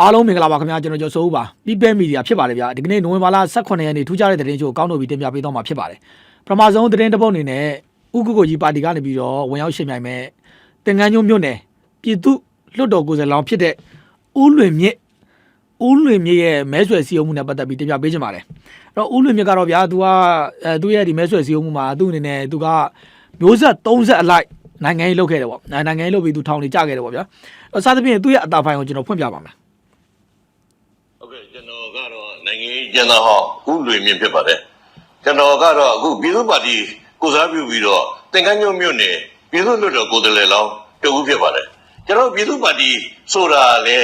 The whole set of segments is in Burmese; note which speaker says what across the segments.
Speaker 1: အားလုံးမင်္ဂလာပါခင်ဗျာကျွန်တော်ကျော်စိုးဦးပါ People Media ဖြစ်ပါတယ်ဗျာဒီကနေ့နိုဝင်ဘာလ18ရက်နေ့ထူးခြားတဲ့သတင်းချို့ကိုကောင်းတို့ပြီးတင်ပြပေးတော့မှာဖြစ်ပါတယ်ပထမဆုံးသတင်းတစ်ပုဒ်အနေနဲ့ဥက္ကုကိုကြီးပါတီကနေပြီးတော့ဝင်ရောက်ရှင်မြိုင်မဲ့တင်ငန်းညုံမြို့နယ်ပြည်သူလွတ်တော်ကိုယ်စားလောင်းဖြစ်တဲ့ဦးလွင်မြင့်ဦးလွင်မြင့်ရဲ့မဲဆွယ်စည်းရုံးမှုနဲ့ပတ်သက်ပြီးတင်ပြပေးချင်ပါတယ်အဲ့တော့ဦးလွင်မြင့်ကတော့ဗျာသူကအဲသူ့ရဲ့ဒီမဲဆွယ်စည်းရုံးမှုမှာသူ့အနေနဲ့သူကမျိုးဆက်30အလိုက်နိုင်ငံရေးလုပ်ခဲ့တယ်ပေါ့နိုင်ငံရေးလုပ်ပြီးသူထောင်နေကြခဲ့တယ်ပေါ့ဗျာအဲ့တော့စသဖြင့်သူ့ရဲ့အတာဖိုင်ကိုကျွန်တော်ဖွင့်ပြပါမယ်
Speaker 2: ဟုတ်ကဲ့ကျွန်တော် ကတော့နိုင်ငံရေးကျန်းသားဟောင်းဥလွေမြင့်ဖြစ်ပါတယ်ကျွန်တော်ကတော့အခုပြည်သူ့ပါတီကိုစားပြုပြီးတော့တင်ကန်းညုံမြို့နယ်ပြည်သူ့လွှတ်တော်ကိုယ်စားလှယ်လောင်းတဦးဖြစ်ပါတယ်ကျွန်တော်ပြည်သူ့ပါတီဆိုတာလေ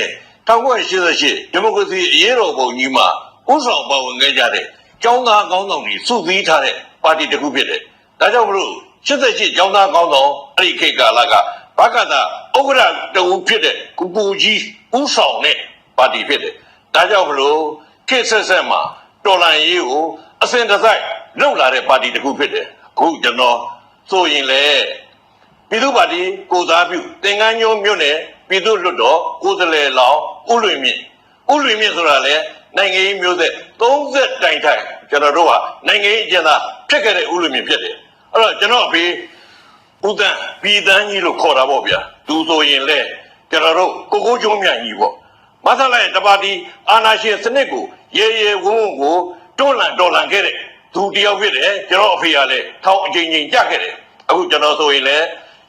Speaker 2: 1988ဒီမိုကရေစီအရေးတော်ပုံကြီးမှာဥဆောင်ပါဝင်ခဲ့ကြတဲ့ကျောင်းသားကောင်းဆောင်တွေစုစည်းထားတဲ့ပါတီတစ်ခုဖြစ်တယ်ဒါကြောင့်မလို့88ကျောင်းသားကောင်းဆောင်အဲ့ဒီခေတ်ကာလကဘကသာဥက္ကဋ္ဌတဦးဖြစ်တဲ့ကုပူကြီးဥဆောင်တဲ့ပါတီဖြစ်တယ်ဒါကြောင့်မလို့ ခေတ်ဆက်ဆက်မှာတော်လန်ရေးကိုအစဉ်တစိုက်လှုပ်လာတဲ့ပါတီတစ်ခုဖြစ်တယ်အခုကျွန်တော်ဆိုရင်လေပြည်သူ့ပါတီကိုစားပြုတင်ကန်းညုံမြို့နယ်ပြည်သူ့လွတ်တော်ကိုယ်စားလှယ်လောင်းဥလွင်မြင့်ဥလွင်မြင့်ဆိုတာလေနိုင်ငံရေးမျိုးဆက်30တိုင်တိုင်ကျွန်တော်တို့ဟာနိုင်ငံရေးအကျဉ်းသားဖြစ်ခဲ့တဲ့ဥလွင်မြင့်ဖြစ်တယ်အဲ့တော့ကျွန်တော်အဖေဦးတန်းပြည်တန်းကြီးလို့ခေါ်တာပေါ့ဗျာသူဆိုရင်လေကျွန်တော်တို့ကိုကိုကျုံးမြန်ကြီးပေါ့ မဆလိုက်တပါတီအာနာရှင်စနစ်ကိုရေရေဝုန်းဝုန်းကိုတွန်းလှန်တော်လှန်ခဲ့တဲ့သူတယောက်ဖြစ်တယ်ကျွန်တော်အဖေကလည်းထောင်အချိန်ချင်းကြခဲ့တယ်အခုကျွန်တော်ဆိုရင်လည်း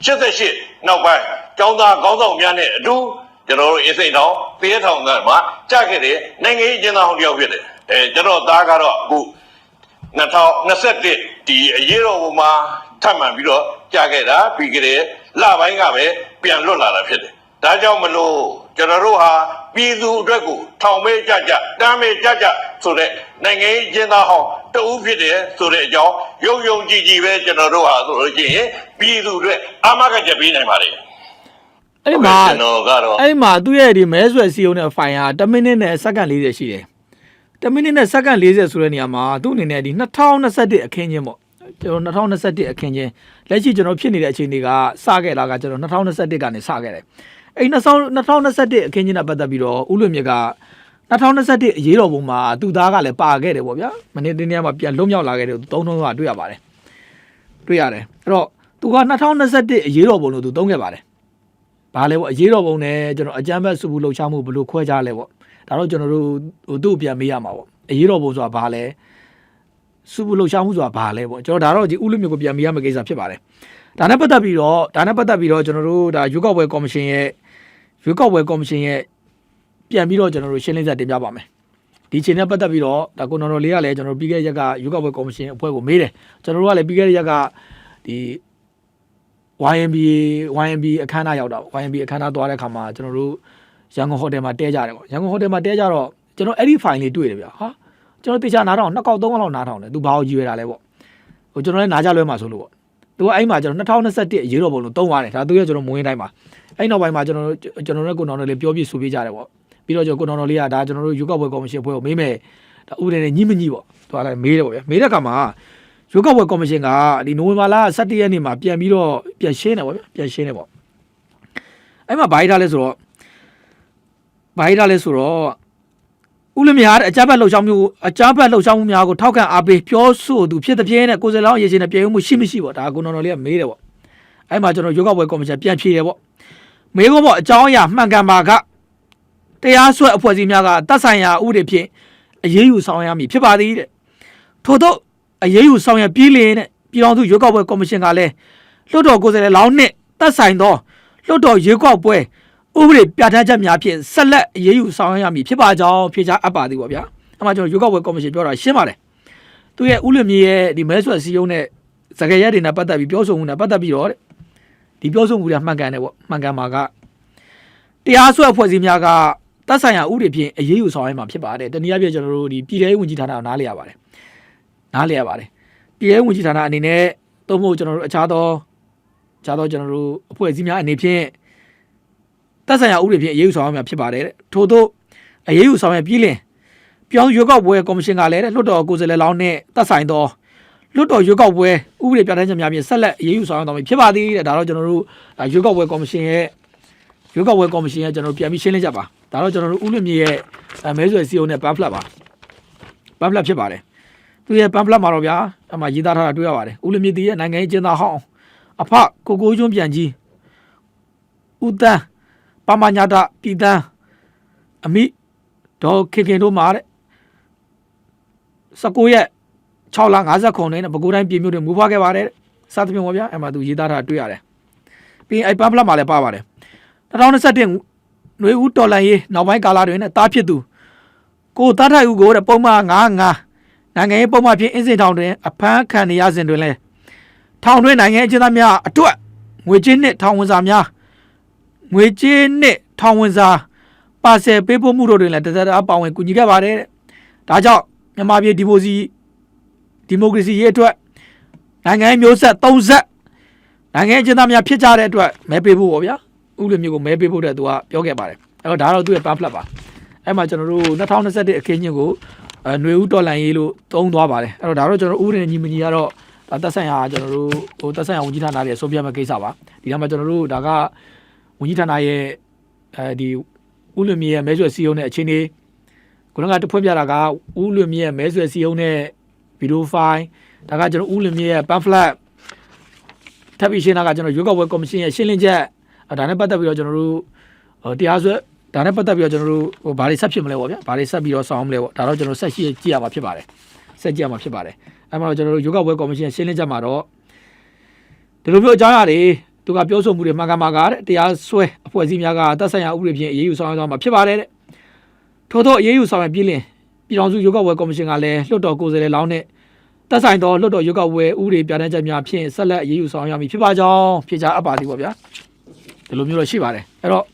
Speaker 2: 88နောက်ပိုင်းကျောင်းသားကောင်းဆောင်များနဲ့အတူကျွန်တော်တို့အစိမ့်ထောင်တရေထောင်ကမှကြခဲ့တဲ့နိုင်ငံရေးအကျဉ်းသားဟောင်းတယောက်ဖြစ်တယ်အဲကျွန်တော်သားကတော့အခု2021ဒီအရေးတော်ပုံမှာထပ်မံပြီးတော့ကြာခဲ့တာပြီးကြတဲ့လပိုင်းကပဲပြန်လွတ်လာတာဖြစ်တယ်။ဒါကြောင့်မလို့ ကျွန်တော်တို့ဟာပြည်သူအတွက်ကိုထောင်မဲကြကြတမ်းမဲကြကြဆိုတဲ့နိုင်ငံရေးကျင်းသားဟောင်းတဦးဖြစ်တယ်ဆိုတဲ့အကြောင်းယုံယုံကြည်ကြည်ပဲကျွန်တော်တို့ဟာဆိုလို့ရှိရင်ပြည်သူအတွက်အာမခံချက်ပေးနိုင်ပါတယ်။
Speaker 1: အဲ့ဒီမှာ
Speaker 2: ကျွန်တော်ကတော့
Speaker 1: အဲ့ဒီမှာသူ့ရဲ့ဒီမဲဆွယ်စီယုံတဲ့ file ဟာ10မိနစ်နဲ့စက္ကန့်40ရှိတယ်10မိနစ်နဲ့စက္ကန့်40ဆိုတဲ့နေရာမှာသူ့အနေနဲ့ဒီ2021အခင်းချင်းပေါ့ကျွန်တော်2021အခင်းချင်းလက်ရှိကျွန်တော်ဖြစ်နေတဲ့အခြေအနေကစခဲ့တာကကျွန်တော်2021ကနေစခဲ့တယ် အဲ့2021အခင်းချင်းနဲ့ပတ်သက်ပြီးတော့ဥလွင်မြစ်က2021အရေးတော်ပုံမှာသူသားကလည်းပါခဲ့တယ်ပေါ့ဗျာမနေ့တနေ့မှာပြန်လွတ်မြောက်လာခဲ့တယ်သူသုံးထုံးကတွေ့ရပါတယ်တွေ့ရတယ်အဲ့တော့သူက2021အရေးတော်ပုံလို့သူသုံးခဲ့ပါတယ်ဘာလဲပေါ့အရေးတော်ပုံနဲ့ကျွန်တော်အကြမ်းဖက်စုဘူးလှုပ်ရှားမှုဘယ်လိုခွဲခြားလဲပေါ့ဒါတော့ကျွန်တော်တို့ဟိုသူ့ကိုပြန်မေးရမှာပေါ့အရေးတော်ပုံဆိုတာဘာလဲစုဘူးလှုပ်ရှားမှုဆိုတာဘာလဲပေါ့ကျွန်တော်ဒါတော့ဒီဥလိမျိုးကိုပြန်မေးရမယ့်ကိစ္စဖြစ်ပါတယ်ဒါနဲ့ပတ်သက်ပြီးတော့ဒါနဲ့ပတ်သက်ပြီးတော့ကျွန်တော်တို့ဒါရွေးကောက်ပွဲကော်မရှင်ရဲ့ ရွေးကောက်ပွဲကော်မရှင်ရဲ့ပြန်ပြီးတော့ကျွန်တော်တို့ရှင်းလင်းချက်တင်ပြပါမယ်ဒီအချိန်နဲ့ပတ်သက်ပြီးတော့ဒါကိုနော်တော်လေးကလည်းကျွန်တော်တို့ပြီးခဲ့တဲ့ရက်ကရွေးကောက်ပွဲကော်မရှင်အဖွဲ့ကိုမေးတယ်ကျွန်တော်တို့ကလည်းပြီးခဲ့တဲ့ရက်ကဒီ YMBA YMB အခမ်းအနားရောက်တာပေါ့ YMB အခမ်းအနားသွားတဲ့ခါမှာကျွန်တော်တို့ရန်ကုန်ဟိုတယ်မှာတဲကြတယ်ပေါ့ရန်ကုန်ဟိုတယ်မှာတဲကြတော့ကျွန်တော်အဲ့ဒီ file လေးတွေ့တယ်ဗျာဟာကျွန်တော်တေချာနားထောင်နှစ်ကောက်သုံးကောက်လောက်နားထောင်တယ်သူဘာကိုကြည့်ရတာလဲပေါ့ဟိုကျွန်တော်လည်းနားကြလွဲမှာဆိုလို့ပေါ့သူကအဲ့မှာကျွန်တော်2021အရေးတော်ပုံလို့သုံးသွားတယ်ဒါသူရဲ့ကျွန်တော်မွေးတိုင်းမှာ အဲ့နောက်ပိုင်းမှာကျွန်တော်တို့ကျွန်တော်တို့ကိုနောင်တော်လေးပြောပြဆိုပြကြတယ်ပေါ့ပြီးတော့ကျွန်တော်ကိုနောင်တော်လေးကဒါကျွန်တော်တို့ယူကောက်ပွဲကော်မရှင်အဖွဲ့ကိုမေးမယ်ဒါဥပဒေနဲ့ညှိမညှိပေါ့သူကလည်းမေးတယ်ပေါ့ဗျာမေးတဲ့ခါမှာရွေးကောက်ပွဲကော်မရှင်ကဒီနိုဝင်ဘာလ17ရက်နေ့မှာပြန်ပြီးတော့ပြန်ရှင်းတယ်ပေါ့ဗျာပြန်ရှင်းတယ်ပေါ့အဲ့မှာဘာကြီးထားလဲဆိုတော့ဘာကြီးထားလဲဆိုတော့ဦးလမြားတဲ့အကြမ်းဖက်လှုပ်ရှားမှုအကြမ်းဖက်လှုပ်ရှားမှုများကိုထောက်ခံအားပေးပြောဆိုသူဖြစ်တဲ့ပြင်းတဲ့ကိုယ်စားလောင်းရေရှင်နဲ့ပြည်မှုရှိမရှိပေါ့ဒါကကိုနော်တော်လေးကမေးတယ်ပေါ့အဲ့မှာကျွန်တော်ရွေးကောက်ပွဲကော်မရှင်ပြန်ဖြေတယ်ပေါ့ မေးခွန်းပေါ့အကြောင်းအရာမှန်ကန်ပါကတရားစွဲအဖွဲ့အစည်းများကတပ်ဆိုင်ရာဥပဒေဖြင့်အရေးယူဆောင်ရမည်ဖြစ်ပါသည်တဲ့ထို့သောအရေးယူဆောင်ရွက်ပြီးလင်းတဲ့ပြည်တော်စုရွေးကောက်ပွဲကော်မရှင်ကလည်းလွှတ်တော်ကိုယ်စားလှယ်လောင်းနဲ့တက်ဆိုင်သောလွှတ်တော်ရွေးကောက်ပွဲဥပဒေပြဋ္ဌာန်းချက်များဖြင့်ဆက်လက်အရေးယူဆောင်ရွက်ရမည်ဖြစ်ပါကြောင်းဖြေချအပ်ပါသည်ပေါ့ဗျာအမှကျွန်တော်ရွေးကောက်ပွဲကော်မရှင်ပြောတာရှင်းပါတယ်သူရဲ့ဥလမြေရဲ့ဒီမဲဆွယ်စည်းရုံးတဲ့စကားရက်တွေနဲ့ပတ်သက်ပြီးပြောဆိုမှုနဲ့ပတ်သက်ပြီးတော့တဲ့ ဒီပြောဆိုမှုတွေမှန်ကန်တယ်ပေါ့မှန်ကန်ပါကတရားစွဲအဖွဲ့အစည်းများကတက်ဆိုင်ရာဥပဒေဖြင့်အရေးယူဆောင်ရွက်မှာဖြစ်ပါတယ်တနည်းအားဖြင့်ကျွန်တော်တို့ဒီပြည်ထောင်ဝင်ကြီးဌာနကိုနားလည်ရပါတယ်နားလည်ရပါတယ်ပြည်ရဲဝင်ကြီးဌာနအနေနဲ့သုံးဖို့ကျွန်တော်တို့အခြားသောအခြားသောကျွန်တော်တို့အဖွဲ့အစည်းများအနေဖြင့်တပ်ဆိုင်ရာဥပဒေဖြင့်အရေးယူဆောင်ရမှာဖြစ်ပါတယ်တဲ့ထို့သောအရေးယူဆောင်ရပြည်လင်ပြောင်းရွေးကောက်ပွဲကော်မရှင်ကလည်းတဲ့လွှတ်တော်ကိုယ်စားလှယ်လောင်းနဲ့တပ်ဆိုင်သော လွှတ်တော်ရွေးကောက်ပွဲဥပဒေပြဋ္ဌာန်းချက်များဖြင့်ဆက်လက်အရေးယူဆောင်ရတော့မည်ဖြစ်ပါသည်တဲ့ဒါတော့ကျွန်တော်တို့ဒါရွေးကောက်ပွဲကော်မရှင်ရဲ့ရွေးကောက်ပွဲကော်မရှင်ရဲ့ကျွန်တော်တို့ပြန်ပြီးရှင်းလင်းချက်ပါဒါတော့ကျွန်တော်တို့ဥလမြင့်ရဲ့အဲမဲဆွယ်စီယုံနဲ့ပန်းဖလက်ပါပန်းဖလက်ဖြစ်ပါတယ်သူရဲ့ပန်းဖလက်မှာတော့ဗျာအမှရေးသားထားတာတွေ့ရပါတယ်ဥလမြင့်တီရဲ့နိုင်ငံရေးကျင်းသားဟောင်းအဖကိုကိုကျွန်းပြန်ကြီးဥတန်းပမညာတာပြည်တန်းအမိဒေါ်ခင်ခင်တို့မှာတဲ့19ရက် 6လ50ခုနဲ့ပဲခူးတိုင်းပြည်မြို့တွေမူဖွားခဲ့ပါတယ်စသဖြင့်ပေါ့ဗျာအဲ့မှာသူရေးသားထားတာတွေ့ရတယ်ပြီးရင်အဲ့ပန်းဖလက်မှာလည်းပါပါတယ်2021ຫນွေဦးတော်လန်ရေးနောက်ပိုင်းကာလတွင်နဲ့တားဖြစ်သူကိုတားထိုက်ဦးကိုတဲ့ပုံမှန်95နိုင်ငံရေးပုံမှန်ဖြင့်အင်းစင်ထောင်တွင်အဖမ်းခံနေရစဉ်တွင်လဲထောင်တွင်နိုင်ငံအကျဉ်းသားများအတွက်ငွေကြေးနှင့်ထောင်ဝင်စာများငွေကြေးနှင့်ထောင်ဝင်စာပါဆယ်ပေးပို့မှုတို့တွင်လည်းတသက်တာပါဝင်ကူညီခဲ့ပါတယ်တဲ့ဒါကြောင့်မြန်မာပြည်ဒီမိုစီ ဒီမိုကရေစီရေးအတွက်နိုင်ငံရေးမျိုးဆက်30ဆက်နိုင်ငံရေးအကျဉ်းသားများဖြစ်ကြတဲ့အတွက်မဲပေးဖို့ပေါ့ဗျာဥလိုမျိုးကိုမဲပေးဖို့တဲ့သူကပြောခဲ့ပါတယ်အဲ့တော့ဒါတော့သူ့ရဲ့ pamphlet ပါအဲ့မှာကျွန်တော်တို့2021အခင်းချင်းကိုအဲຫນွေဦးတော်လန်ရေးလို့သုံးသွားပါတယ်အဲ့တော့ဒါတော့ကျွန်တော်ဥပဒေညီမညီကတော့ဒါသက်ဆိုင်ရာကျွန်တော်တို့ဟိုသက်ဆိုင်ရာဝန်ကြီးဌာနတွေဆုံးဖြတ်မဲ့ကိစ္စပါဒီကမှာကျွန်တော်တို့ဒါကဝန်ကြီးဌာနရဲ့အဲဒီဥလွန်မြေရဲ့မဲဆွယ်စီယုံတဲ့အခြေအနေခုနကတဖွင့်ပြတာကဥလွန်မြေရဲ့မဲဆွယ်စီယုံတဲ့ ဗီဒီယိုဖိုင်ဒါကကျွန်တော်ဥလွန်မြေရဲ့ pamphlet ထပ်ပြီးရှင်းတာကကျွန်တော်ရွေးကောက်ပွဲကော်မရှင်ရဲ့ရှင်းလင်းချက်အဲဒါနဲ့ပတ်သက်ပြီးတော့ကျွန်တော်တို့ဟိုတရားစွဲဒါနဲ့ပတ်သက်ပြီးတော့ကျွန်တော်တို့ဟိုဘာတွေဆက်ဖြစ်မလဲပေါ့ဗျာဘာတွေဆက်ပြီးတော့ဆောင်မလဲပေါ့ဒါတော့ကျွန်တော်ဆက်ရှိကြည့်ရမှာဖြစ်ပါတယ်ဆက်ကြည့်ရမှာဖြစ်ပါတယ်အဲမှာတော့ကျွန်တော်တို့ရွေးကောက်ပွဲကော်မရှင်ရှင်းလင်းချက်မှာတော့ဒီလိုမျိုးအကြောင်းအရာတွေသူကပြောဆိုမှုတွေမှန်ကန်မှာကတဲ့တရားစွဲအဖွဲ့အစည်းများကသက်ဆိုင်ရာဥပဒေဖြင့်အရေးယူဆောင်ရွက်သွားမှာဖြစ်ပါတယ်တဲ့ထို့သောအရေးယူဆောင်ရွက်ပြည်လင် ပြည်တော်စုရွေးကောက်ပွဲကော်မရှင်ကလည်းလွှတ်တော်ကိုယ်စားလှယ်လောင်းနဲ့သက်ဆိုင်သောလွှတ်တော်ရွေးကောက်ပွဲဥပဒေပြဋ္ဌာန်းချက်များဖြင့်ဆက်လက်အရေးယူဆောင်ရွက်ရမည်ဖြစ်ပါကြောင်းဖြေချအပ်ပါသည်ပေါ့ဗျာဒီလိုမျိုးတော့ရှိပါတယ်အဲ့တော့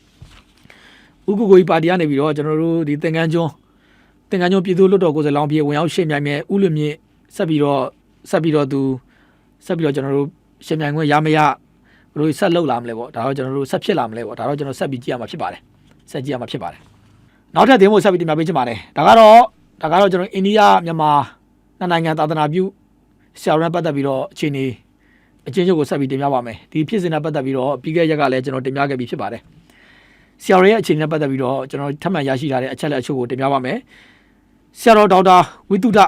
Speaker 1: ဥက္ကုကိုကြီးပါတီကနေပြီးတော့ကျွန်တော်တို့ဒီသင်္ကန်းကျွန်းသင်္ကန်းကျွန်းပြည်သူ့လွှတ်တော်ကိုယ်စားလှယ်လောင်းပြေဝင်ရောက်ရှင်းမြိုင်မဲ့ဥလွမြင့်ဆက်ပြီးတော့ဆက်ပြီးတော့သူဆက်ပြီးတော့ကျွန်တော်တို့ရှင်းမြိုင်ခွင့်ရမရဘယ်လိုဆက်လုပ်လာမလဲပေါ့ဒါတော့ကျွန်တော်တို့ဆက်ဖြစ်လာမလဲပေါ့ဒါတော့ကျွန်တော်ဆက်ပြီးကြည့်ရမှာဖြစ်ပါတယ်ဆက်ကြည့်ရမှာဖြစ်ပါတယ်နောက်ထပ်သင်ဖို့ဆက်ပြီးတင်ပြပေးချင်ပါတယ်ဒါကတော့ ဒါကတော့ကျွန်တော်အိန္ဒိယမြန်မာနှစ်နိုင်ငံသာသနာပြုဆရာတော်နဲ့ပတ်သက်ပြီးတော့အခြေအနေအချင်းချုပ်ကိုဆက်ပြီးတင်ပြပါမယ်ဒီဖြစ်စဉ်နဲ့ပတ်သက်ပြီးတော့ပြီးခဲ့ရက်ကလည်းကျွန်တော်တင်ပြခဲ့ပြီးဖြစ်ပါတယ်ဆရာတော်ရဲ့အခြေအနေနဲ့ပတ်သက်ပြီးတော့ကျွန်တော်ထပ်မံရရှိထားတဲ့အချက်လက်အချို့ကိုတင်ပြပါမယ်ဆရာတော်ဒေါက်တာဝိတုဒ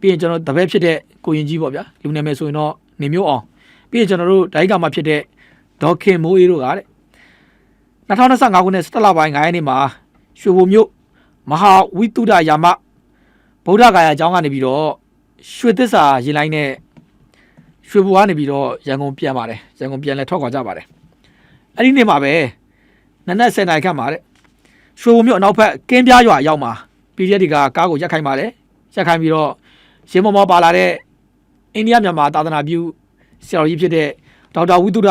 Speaker 1: ပြီးရင်ကျွန်တော်တပည့်ဖြစ်တဲ့ကိုရင်ကြီးပေါ့ဗျာလူနာမည်ဆိုရင်တော့နေမျိုးအောင်ပြီးရင်ကျွန်တော်တို့ဒိုင်းကာမှာဖြစ်တဲ့ဒေါက်ခင်မိုးအေးတို့ကတဲ့2025ခုနှစ်17လပိုင်း9ရက်နေ့မှာရွှေဘုံမြို့မဟာဝိတုဒယာမ ဗုဒ္ဓဂါယာကျောင်းကနေပြီးတော့ရွှေသစ္စာရင်လိုင်းနဲ့ရွှေဘူကနေပြီးတော့ရန်ကုန်ပြန်ပါတယ်ရန်ကုန်ပြန်လဲထွက်ခွာကြပါတယ်အဲ့ဒီနေ့မှာပဲနနက်10နာရီခန့်မှာတဲ့ရွှေဘုံမြို့အနောက်ဘက်ကင်းပြားရွာရောက်မှာ PDF တွေကကားကိုရက်ခိုင်းပါတယ်ရက်ခိုင်းပြီးတော့ရင်းမောမောပါလာတဲ့အိန္ဒိယမြန်မာသာသနာပြုဆရာတော်ကြီးဖြစ်တဲ့ဒေါက်တာဝိတုဒ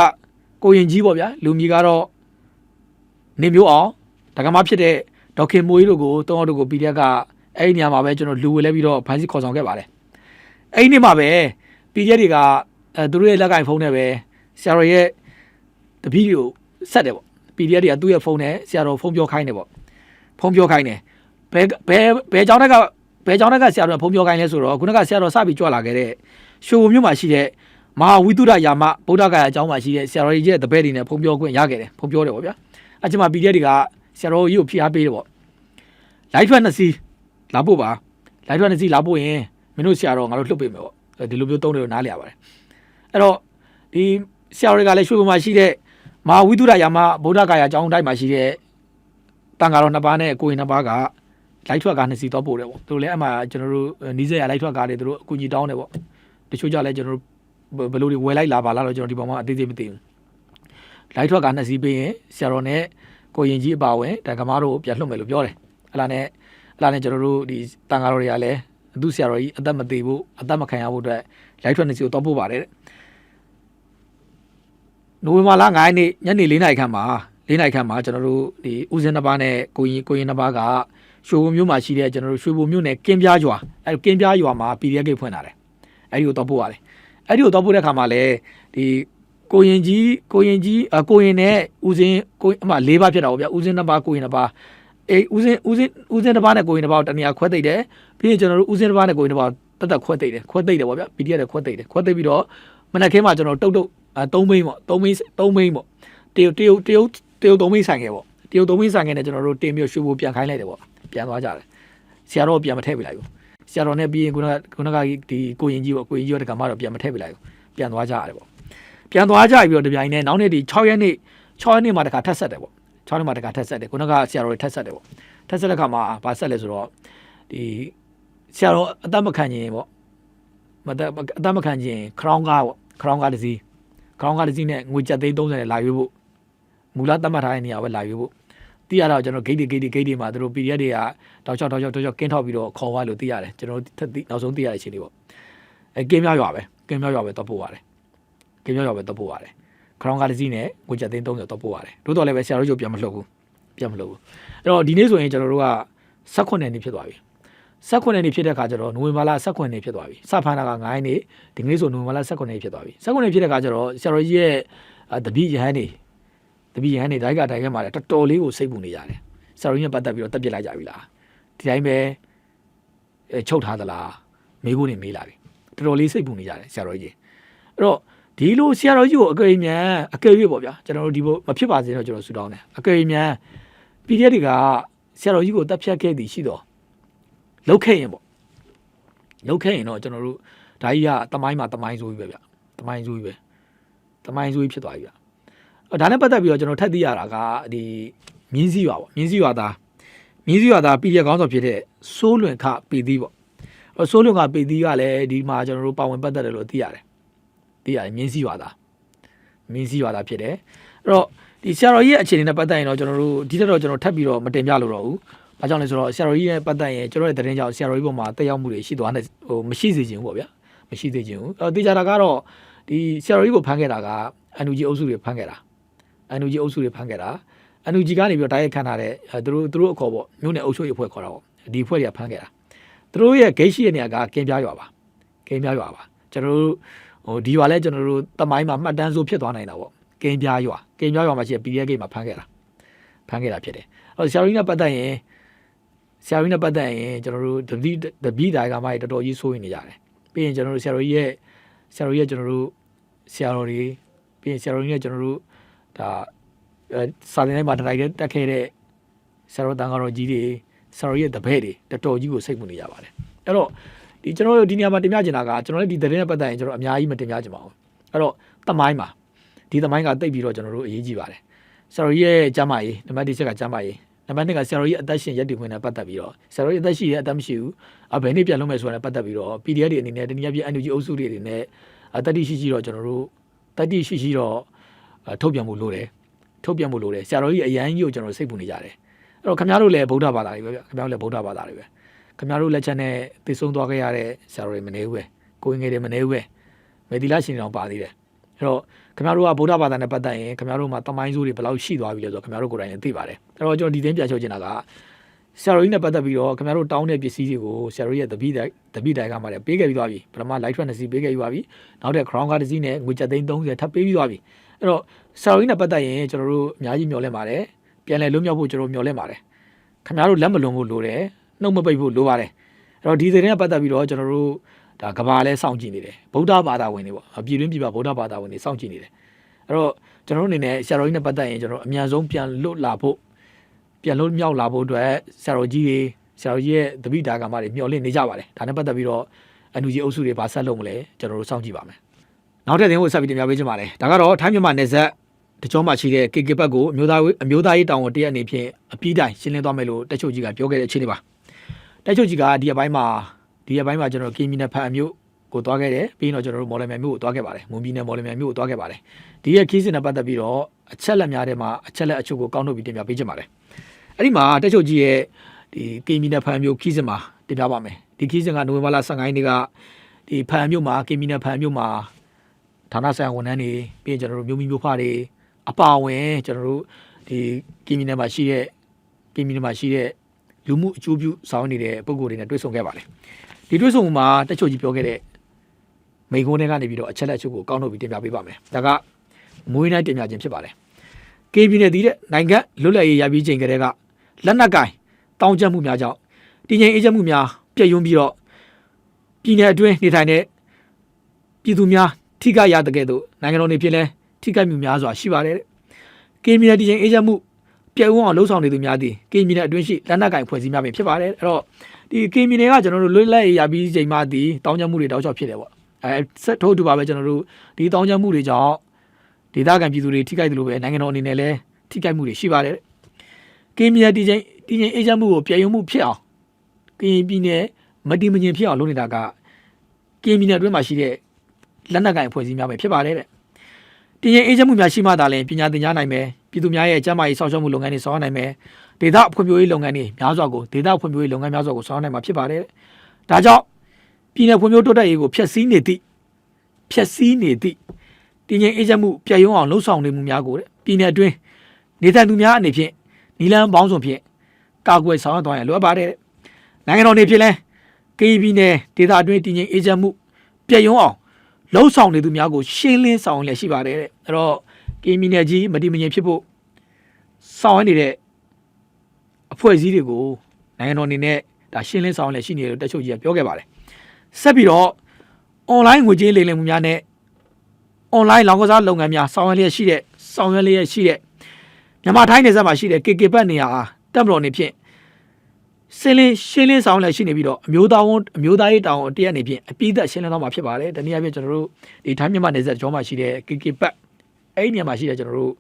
Speaker 1: ကိုရင်ကြီးပေါ့ဗျာလူမျိုးကတော့နေမျိုးအောင်ဒကမဖြစ်တဲ့ဒေါက်ခင်မိုးကြီးတို့ကိုတောင်းတို့ကို PDF က အဲ့ဒီနေရာမှာပဲကျွန်တော်လူဝဲလဲပြီးတော့ဖမ်းဆီးခေါ်ဆောင်ခဲ့ပါတယ်အဲ့ဒီနေ့မှာပဲ PDF တွေကအဲသူတို့ရဲ့လက်ကင်ဖုန်းနဲ့ပဲဆရာတော်ရဲ့တပည့်ကိုဆက်တယ်ပေါ့ PDF တွေကသူ့ရဲ့ဖုန်းနဲ့ဆရာတော်ဖုန်းပြောခိုင်းတယ်ပေါ့ဖုန်းပြောခိုင်းတယ်ဘယ်ဘယ်ဘယ်ကြောင်းတက်ကဘယ်ကြောင်းတက်ကဆရာတော်ကဖုန်းပြောခိုင်းလဲဆိုတော့ခုနကဆရာတော်စပြီးကြွလာခဲ့တဲ့ရွှေဘုံမြို့မှာရှိတဲ့မဟာဝိတုဒယာမဗုဒ္ဓဂါယာအကြောင်းမှာရှိတဲ့ဆရာတော်ကြီးရဲ့တပည့်တွေနဲ့ဖုန်းပြောခွင့်ရခဲ့တယ်ဖုန်းပြောတယ်ပေါ့ဗျာအဲ့ဒီမှာ PDF တွေကဆရာတော်ကြီးကိုဖိအားပေးတယ်ပေါ့လိုက်ထွက်နှစ်စီး လာဖို့ပါလိုက်ထွက်နှစ်စီးလာဖို့ရင်မင်းတို့ဆရာတော်ငါတို့လှုပ်ပေးမယ်ပေါ့ဒီလိုမျိုးတုံးတယ်နားလည်ရပါတယ်အဲ့တော့ဒီဆရာတော်တွေကလည်းရွှေဘုံမှာရှိတဲ့မဟာဝိတုဒယာမဗုဒ္ဓဂါယာအကြောင်းတိုင်းမှာရှိတဲ့တန်ဃာတော်နှစ်ပါးနဲ့ကိုရင်နှစ်ပါးကလိုက်ထွက်ကားနှစ်စီးတော့ပို့တယ်ပေါ့သူတို့လည်းအမှကျွန်တော်တို့နီးစက်ရလိုက်ထွက်ကားတွေသူတို့အကူကြီးတောင်းတယ်ပေါ့တချို့ကြလည်းကျွန်တော်တို့ဘယ်လိုတွေဝယ်လိုက်လာပါလားတော့ကျွန်တော်ဒီပေါ်မှာအသေးသေးမသိဘူးလိုက်ထွက်ကနှစ်စီးပေးရင်ဆရာတော်နဲ့ကိုရင်ကြီးအပါဝင်တက္ကမတို့ပြန်လှုပ်မယ်လို့ပြောတယ်အဲ့လာနဲ့အဲ့ လာနဲ့ကျွန်တော်တို့ဒီတန်ဃာတော်တွေကလည်းအသူဆရာတော်ကြီးအသက်မသေးဘူးအသက်မခံရဖို့အတွက်လိုက်ထွက်နှစ်စီးကိုတောင်းပို့ပါတယ်တဲ့နိုဝင်ဘာလ9ရက်နေ့ညနေ4နာရီခန့်မှာ4နာရီခန့်မှာကျွန်တော်တို့ဒီဦးစင်းတစ်ပါးနဲ့ကိုရင်ကိုရင်တစ်ပါးကရွှေဘုံမြို့မှာရှိတဲ့ကျွန်တော်တို့ရွှေဘုံမြို့နယ်ကင်းပြားရွာအဲကင်းပြားရွာမှာ PDF ဂိတ်ဖွင့်လာတယ်အဲ့ဒီကိုတောင်းပို့ရတယ်အဲ့ဒီကိုတောင်းပို့တဲ့ခါမှာလည်းဒီကိုရင်ကြီးကိုရင်ကြီးအကိုရင်နဲ့ဦးစင်းကိုအမ၄ပါးဖြစ်တာပေါ့ဗျာဦးစင်းနှစ်ပါးကိုရင်နှစ်ပါး အေးဦးစင်းဦးစင်းဦးစင်းတစ်ပါးနဲ့ကိုရင်တစ်ပါးကိုတနေရာခွဲသိပ်တယ်ပြီးရင်ကျွန်တော်တို့ဦးစင်းတစ်ပါးနဲ့ကိုရင်တစ်ပါးတက်တက်ခွဲသိပ်တယ်ခွဲသိပ်တယ်ပေါ့ဗျာ PDF နဲ့ခွဲသိပ်တယ်ခွဲသိပ်ပြီးတော့မနက်ခင်းမှာကျွန်တော်တုတ်တုတ်အဲ၃မိန်းပေါ့၃မိန်း၃မိန်းပေါ့တရုတ်တရုတ်တရုတ်တရုတ်၃မိန်းဆိုင်ခဲ့ပေါ့တရုတ်သုံးမင်းဆိုင်ငယ်နဲ့ကျွန်တော်တို့တင်ပြီးရွှေဘိုပြန်ခိုင်းလိုက်တယ်ပေါ့ပြန်သွားကြတယ်ဆရာတော်ပြန်မထည့်ပြလိုက်ဘူးဆရာတော်နဲ့ပြီးရင်ခုနကခုနကဒီကိုရင်ကြီးပေါ့ကိုရင်ကြီးရောတကမာတော့ပြန်မထည့်ပြလိုက်ဘူးပြန်သွားကြရတယ်ပေါ့ပြန်သွားကြပြီးတော့တပြိုင်နက်နောက်နေ့ဒီ6ရက်နေ့6ရက်နေ့မှာတခါထပ်ဆက်တယ်ပေါ့ 6ရက်နေ့မှာတခါထပ်ဆက်တယ်ခုနကဆရာတော်တွေထပ်ဆက်တယ်ပေါ့ထပ်ဆက်တဲ့ခါမှာဗာဆက်လဲဆိုတော့ဒီဆရာတော်အသက်မခံခြင်းပေါ့မသက်အသက်မခံခြင်းခရောင်းကားပေါ့ခရောင်းကားတစ်စီးခရောင်းကားတစ်စီးနဲ့ငွေကျပ်သိန်း30နဲ့လာရွေးဖို့မူလသတ်မှတ်ထားတဲ့နေရာပဲလာရွေးဖို့သိရတော့ကျွန်တော်ဂိတ်တွေဂိတ်တွေဂိတ်တွေမှာသူတို့ PDF တွေကတောက်ချောက်တောက်ချောက်တောက်ချောက်ကင်းထောက်ပြီးတော့ခေါ်သွားလို့သိရတယ်ကျွန်တော်ထက်သိနောက်ဆုံးသိရတဲ့အခြေအနေပေါ့အဲကင်းမြောက်ရွာပဲကင်းမြောက်ရွာပဲတော့ပို့ပါတယ်ကင်းမြောက်ရွာပဲတော့ပို့ပါတယ် ခရောင်းကားတစ်စီးနဲ့ငွေကျပ်သိန်း30တော့ပို့ပါတယ်တို့တော့လည်းပဲဆရာတို့ချုပ်ပြန်မလှုပ်ဘူးပြန်မလှုပ်ဘူးအဲ့တော့ဒီနေ့ဆိုရင်ကျွန်တော်တို့က16နှစ်နေဖြစ်သွားပြီ16နှစ်နေဖြစ်တဲ့ခါကျတော့နိုဝင်ဘာလ16နှစ်ဖြစ်သွားပြီစဖန်တာက9ရက်နေ့ဒီနေ့ဆိုနိုဝင်ဘာလ16နှစ်ဖြစ်သွားပြီ16နှစ်ဖြစ်တဲ့ခါကျတော့ဆရာတော်ကြီးရဲ့တပည့်ရဟန်းနေတပည့်ရဟန်းနေတိုင်းကတိုင်းကမှာလည်းတော်တော်လေးကိုစိတ်ပူနေကြတယ်ဆရာတော်ကြီးနဲ့ပတ်သက်ပြီးတော့တက်ပြစ်လိုက်ကြပြီလားဒီတိုင်းပဲအဲချုပ်ထားသလားမေးဖို့နေမေးလာပြီတော်တော်လေးစိတ်ပူနေကြတယ်ဆရာတော်ကြီးအဲ့တော့ ဒီလိုဆရာတော်ကြီးကိုအကယ်၍မြန်အကယ်၍ပေါ့ဗျာကျွန်တော်တို့ဒီဘမဖြစ်ပါစေတော့ကျွန်တော်ဆူတောင်းတယ်အကယ်၍မြန်ပြည်ရက်တွေကဆရာတော်ကြီးကိုတက်ဖြတ်ခဲ့သည်ရှိတော့လောက်ခဲ့ရင်ပေါ့လောက်ခဲ့ရင်တော့ကျွန်တော်တို့ဒါကြီးကတမိုင်းမှာတမိုင်းဆိုပြီးပဲဗျတမိုင်းဆိုပြီးပဲတမိုင်းဆိုပြီးဖြစ်သွားပြီဗျအဲ့ဒါနဲ့ပတ်သက်ပြီးတော့ကျွန်တော်ထပ်သိရတာကဒီမြင်းစည်းရွာပေါ့မြင်းစည်းရွာသားမြင်းစည်းရွာသားပြည်ရကောင်းဆောင်ဖြစ်တဲ့စိုးလွင်ခပေသီးပေါ့အဲ့စိုးလွင်ခပေသီးကလည်းဒီမှာကျွန်တော်တို့ပါဝင်ပတ်သက်တယ်လို့သိရတယ် သိရတယ်မြင်းစည်းရွာသားမြင်းစည်းရွာသားဖြစ်တယ်အဲ့တော့ဒီဆရာတော်ကြီးရဲ့အခြေအနေနဲ့ပတ်သက်ရင်တော့ကျွန်တော်တို့ဒီတက်တော့ကျွန်တော်ထပ်ပြီးတော့မတင်ပြလို့တော့ဘူး။ဘာကြောင့်လဲဆိုတော့ဆရာတော်ကြီးရဲ့ပတ်သက်ရင်ကျွန်တော်ရဲ့သတင်းကြောင့်ဆရာတော်ကြီးပေါ်မှာတက်ရောက်မှုတွေရှိသွားတယ်ဟိုမရှိစေချင်ဘူးပေါ့ဗျာ။မရှိစေချင်ဘူး။အဲ့တော့တေချာတာကတော့ဒီဆရာတော်ကြီးကိုဖမ်းခဲ့တာကအန်ယူဂျီအုပ်စုတွေဖမ်းခဲ့တာ။အန်ယူဂျီအုပ်စုတွေဖမ်းခဲ့တာအန်ယူဂျီကနေပြီးတော့တိုက်ရိုက်ခန့်ထားတဲ့အဲသူတို့သူတို့အခေါ်ပေါ့မြို့နယ်အုပ်ချုပ်ရေးအဖွဲ့ခေါ်တာပေါ့ဒီအဖွဲ့တွေကဖမ်းခဲ့တာသူတို့ရဲ့ဂိတ်ရှိတဲ့နေရာကကင်းပြားရွာပါကင်းပြားရွာပါကျွန်တော်တို့ ဟိုဒီရွာလဲကျွန်တော်တို့တမိုင်းမှာမှတ်တမ်းဆိုဖြစ်သွားနိုင်တာပေါ့ကင်းပြားရွာကင်းပြားရွာမှာရှိတဲ့ PDF ဂိတ်မှာဖမ်းခဲ့တာဖမ်းခဲ့တာဖြစ်တယ်အဲ့တော့ဆရာကြီးနဲ့ပတ်သက်ရင်ဆရာကြီးနဲ့ပတ်သက်ရင်ကျွန်တော်တို့တပည့်တပည့်တိုင်းကမှတော်တော်ကြီးစိုးရင်နေကြတယ်ပြီးရင်ကျွန်တော်တို့ဆရာတော်ကြီးရဲ့ဆရာတော်ကြီးရဲ့ကျွန်တော်တို့ဆရာတော်တွေပြီးရင်ဆရာတော်ကြီးရဲ့ကျွန်တော်တို့ဒါအဲစာသင်တိုင်းမှာတတိုင်းတက်ခဲ့တဲ့ဆရာတော်တန်ဃာတော်ကြီးတွေဆရာတော်ရဲ့တပည့်တွေတော်တော်ကြီးကိုစိတ်ဝင်နေကြပါတယ်အဲ့တော့ ဒီကျွန်တော်တို့ဒီနေရာမှာတင်ပြချင်တာကကျွန်တော်လည်းဒီသတင်းနဲ့ပတ်သက်ရင်ကျွန်တော်အများကြီးမတင်ပြချင်ပါဘူးအဲ့တော့တမိုင်းမှာဒီတမိုင်းကတိတ်ပြီးတော့ကျွန်တော်တို့အရေးကြီးပါတယ်ဆရာတော်ရဲ့ကျမ်းမာရေးနံပါတ်1ချက်ကကျမ်းမာရေးနံပါတ်2ကဆရာတော်ရဲ့အသက်ရှင်ရက်တည်ခွင့်နဲ့ပတ်သက်ပြီးတော့ဆရာတော်ရဲ့အသက်ရှိရဲ့အသက်မရှိဘူးအဘယ်နေ့ပြန်လုံးမယ်ဆိုတာနဲ့ပတ်သက်ပြီးတော့ PDF တွေအနေနဲ့တနည်းအားဖြင့် NUG အုပ်စုတွေအနေနဲ့အတတိရှိရှိတော့ကျွန်တော်တို့တတိရှိရှိတော့ထုတ်ပြန်မှုလိုတယ်ထုတ်ပြန်ဖို့လိုတယ်ဆရာတော်ကြီးအရန်ကြီးကိုကျွန်တော်စိတ်ပူနေကြတယ်အဲ့တော့ခင်ဗျားတို့လည်းဗုဒ္ဓဘာသာတွေပဲဗျခင်ဗျားတို့လည်းဗုဒ္ဓဘာသာတွေပဲ ခင်ဗျားတို့လက်ချက်နဲ့သိဆုံးသွားခဲ့ရတဲ့ဆရာတော်တွေမနေဘူးပဲကိုယ်ငယ်တွေမနေဘူးပဲမေဒီလာရှင်တော်ပါသေးတယ်အဲ့တော့ခင်ဗျားတို့ကဗုဒ္ဓဘာသာနဲ့ပတ်သက်ရင်ခင်ဗျားတို့မှာတမိုင်းစိုးတွေဘယ်လောက်ရှိသွားပြီလဲဆိုတော့ခင်ဗျားတို့ကိုယ်တိုင်လည်းသိပါတယ်အဲ့တော့ကျွန်တော်ဒီသိမ်းပြန်ချုပ်ချင်တာကဆရာတော်ကြီးနဲ့ပတ်သက်ပြီးတော့ခင်ဗျားတို့တောင်းတဲ့ပစ္စည်းတွေကိုဆရာတော်ကြီးရဲ့တပိတိုင်တပိတိုင်ကမှလည်းပေးခဲ့ပြီးသွားပြီပထမ light trend စီးပေးခဲ့ပြီးသွားပြီနောက်တဲ့ crown card တစ်စီးနဲ့ငွေကျပ်သိန်း30ထပ်ပေးပြီးသွားပြီအဲ့တော့ဆရာတော်ကြီးနဲ့ပတ်သက်ရင်ကျွန်တော်တို့အများကြီးမျှော်လင့်ပါတယ်ပြန်လည်လွတ်မြောက်ဖို့ကျွန်တော်မျှော်လင့်ပါတယ်ခင်ဗျားတို့လက်မလွန်ဖို့လိုတယ် နှုတ်မပိတ်ဖို့လိုပါတယ်အဲ့တော့ဒီသတင်းနဲ့ပတ်သက်ပြီးတော့ကျွန်တော်တို့ဒါကဘာလဲစောင့်ကြည့်နေတယ်ဗုဒ္ဓဘာသာဝင်တွေပေါ့အပြည်တွင်းပြည်ပဗုဒ္ဓဘာသာဝင်တွေစောင့်ကြည့်နေတယ်အဲ့တော့ကျွန်တော်တို့အနေနဲ့ဆရာတော်ကြီးနဲ့ပတ်သက်ရင်ကျွန်တော်အများဆုံးပြန်လွတ်လာဖို့ပြန်လွတ်မြောက်လာဖို့အတွက်ဆရာတော်ကြီးတွေဆရာတော်ကြီးရဲ့တပိတာကမတွေမျှော်လင့်နေကြပါတယ်ဒါနဲ့ပတ်သက်ပြီးတော့အန်ယူဂျီအုပ်စုတွေဘာဆက်လုပ်မလဲကျွန်တော်တို့စောင့်ကြည့်ပါမယ်နောက်ထပ်သင်ကိုဆက်ပြီးတင်ပြပေးချင်ပါတယ်ဒါကတော့ထိုင်းမြန်မာနယ်စပ်တကြောမှရှိတဲ့ KK ဘက်ကိုအမျိုးသားအမျိုးသားရေးတောင်ဝန်တရက်အနေဖြင့်အပြီးတိုင်ရှင်းလင်းသွားမယ်လို့တက်ချုပ်ကြီးကပြောခဲ့တဲ့အခြေအနေပါ တက်ချုပ်ကြီးကဒီအပိုင်းမှာဒီအပိုင်းမှာကျွန်တော်ကင်းမီနယ်ဖန်အမျိုးကိုသွားခဲ့တယ်ပြီးရင်တော့ကျွန်တော်တို့မော်လမြိုင်မြို့ကိုသွားခဲ့ပါတယ်မွန်ပြည်နယ်မော်လမြိုင်မြို့ကိုသွားခဲ့ပါတယ်ဒီရဲ့ခီးစဉ်နဲ့ပတ်သက်ပြီးတော့အချက်လက်များထဲမှာအချက်လက်အချို့ကိုကောက်နှုတ်ပြီးတင်ပြပေးချင်ပါတယ်အဲ့ဒီမှာတက်ချုပ်ကြီးရဲ့ဒီကင်းမီနယ်ဖန်အမျိုးခီးစဉ်မှာတင်ပြပါမယ်ဒီခီးစဉ်ကနိုဝင်ဘာလ15ရက်နေ့ကဒီဖန်အမျိုးမှာကင်းမီနယ်ဖန်အမျိုးမှာဌာနဆိုင်ရာဝန်ထမ်းတွေပြီးရင်ကျွန်တော်တို့မြို့မိမြို့ဖတွေအပါအဝင်ကျွန်တော်တို့ဒီကင်းမီနယ်မှာရှိတဲ့ကင်းမီနယ်မှာရှိတဲ့ လူမှုအကျိုးပြုဆောင်နေတဲ့ပုံကိုယ်တွေနဲ့တွေ့ဆုံခဲ့ပါတယ်ဒီတွေ့ဆုံမှာတက်ချိုကြီးပြောခဲ့တဲ့မိကုန်းတွေကနေပြီးတော့အချက်လက်အချို့ကိုကောက်နှုတ်ပြီးတင်ပြပေးပါမယ်ဒါကမွေးနိုင်တင်ပြခြင်းဖြစ်ပါတယ်ကေပြည်နယ်တည်တဲ့နိုင်ငံလွတ်လပ်ရေးရပြီးချိန်ကတည်းကလက်နက်ကင်တောင်းကျပ်မှုများကြောင့်တည်ငြိမ်အေးချမ်းမှုများပြည့်ယွန်းပြီးတော့ပြည်နယ်အတွင်းနေထိုင်တဲ့ပြည်သူများထိခိုက်ရတဲ့ကဲ့သို့နိုင်ငံတော်နေဖြစ်လဲထိခိုက်မှုများစွာရှိပါတယ်တဲ့။ကင်းမြတ်တည်ခြင်းအေးချမ်းမှု ပြည့်ဝအောင်လှုပ်ဆောင်နေသူများသည်ကင်းမီနယ်အတွင်းရှိလက်နက်ကင်ဖွဲ့စည်းများပင်ဖြစ်ပါတယ်အဲ့တော့ဒီကင်းမီနယ်ကကျွန်တော်တို့လွတ်လပ်ရေးရပြီးချိန်မှဒီတောင်းကျမှုတွေတောက်လျှောက်ဖြစ်တယ်ပေါ့အဲဆက်ထိုးတူပါပဲကျွန်တော်တို့ဒီတောင်းကျမှုတွေကြောင့်ဒေသခံပြည်သူတွေထိခိုက်တယ်လို့ပဲနိုင်ငံတော်အနေနဲ့လည်းထိခိုက်မှုတွေရှိပါတယ်ကင်းမီနယ်ဒီချိန်ဒီချိန်အေဂျင့်မှုကိုပြည်ယုံမှုဖြစ်အောင်ကင်းပြည်နယ်မတည်မငြိမ်ဖြစ်အောင်လုပ်နေတာကကင်းမီနယ်အတွင်းမှာရှိတဲ့လက်နက်ကင်ဖွဲ့စည်းများပဲဖြစ်ပါတယ်တဲ့တင်ရင်အေဂျင့်မှုများရှိမှသာလျှင်ပညာသင်ကြားနိုင်မယ် ပြည်သူများရဲ့ကျန်းမာရေးစောင့်ရှောက်မှုလုပ်ငန်းတွေဆောင်ရွက်နိုင်မယ်ဒေသဖွံ့ဖြိုးရေးလုပ်ငန်းတွေများစွာကိုဒေသဖွံ့ဖြိုးရေးလုပ်ငန်းများစွာကိုဆောင်ရွက်နိုင်မှာဖြစ်ပါတယ်ဒါကြောင့်ပြည်내ဖွံ့ဖြိုးတိုးတက်ရေးကိုဖျက်ဆီးနေသည့်ဖျက်ဆီးနေသည့်တင်ရင်အေဂျင့်မှုပြည့်ရုံအောင်လှုပ်ဆောင်နေမှုများကိုတဲ့ပြည်내အတွင်းနေထိုင်သူများအနေဖြင့်နီလန်းပေါင်းစုံဖြင့်ကာကွယ်ဆောင်ရွက်သွားရန်လိုအပ်ပါတယ်တဲ့နိုင်ငံတော်နေဖြင့်လဲကေပြည်နယ်ဒေသအတွင်းတင်ရင်အေဂျင့်မှုပြည့်ရုံအောင်လှုပ်ဆောင်နေသူများကိုရှင်းလင်းဆောင်လည်းရှိပါတယ်တဲ့အဲ့တော့ ကင်းမီနယ်ကြီးမတိမငြိမ်ဖြစ်ဖို့ဆောင်ရနေတဲ့အဖွဲ့အစည်းတွေကိုနိုင်ငံတော်အနေနဲ့ဒါရှင်းလင်းဆောင်လည်းရှိနေတယ်လို့တက်ချုပ်ကြီးကပြောခဲ့ပါတယ်ဆက်ပြီးတော့ online ငွေကြေးလိမ်လည်မှုများနဲ့ online လောင်းကစားလုပ်ငန်းများဆောင်ရွက်လျက်ရှိတဲ့ဆောင်ရွက်လျက်ရှိတဲ့မြန်မာထိုင်းနယ်စပ်မှာရှိတဲ့ KK ဘတ်နေရာအားတက်မတော်နေဖြင့်စင်းလင်းရှင်းလင်းဆောင်လည်းရှိနေပြီးတော့အမျိုးသားဝန်အမျိုးသားရေးတောင်းတရက်နေဖြင့်အပိသက်ရှင်းလင်းတော့မှာဖြစ်ပါတယ်။တနည်းအားဖြင့်ကျွန်တော်တို့ဒီထိုင်းမြန်မာနယ်စပ်ကျောမှာရှိတဲ့ KK ဘတ် အဲ့ဒီနေရာမှာရှိတဲ့ကျွန်တော်တို့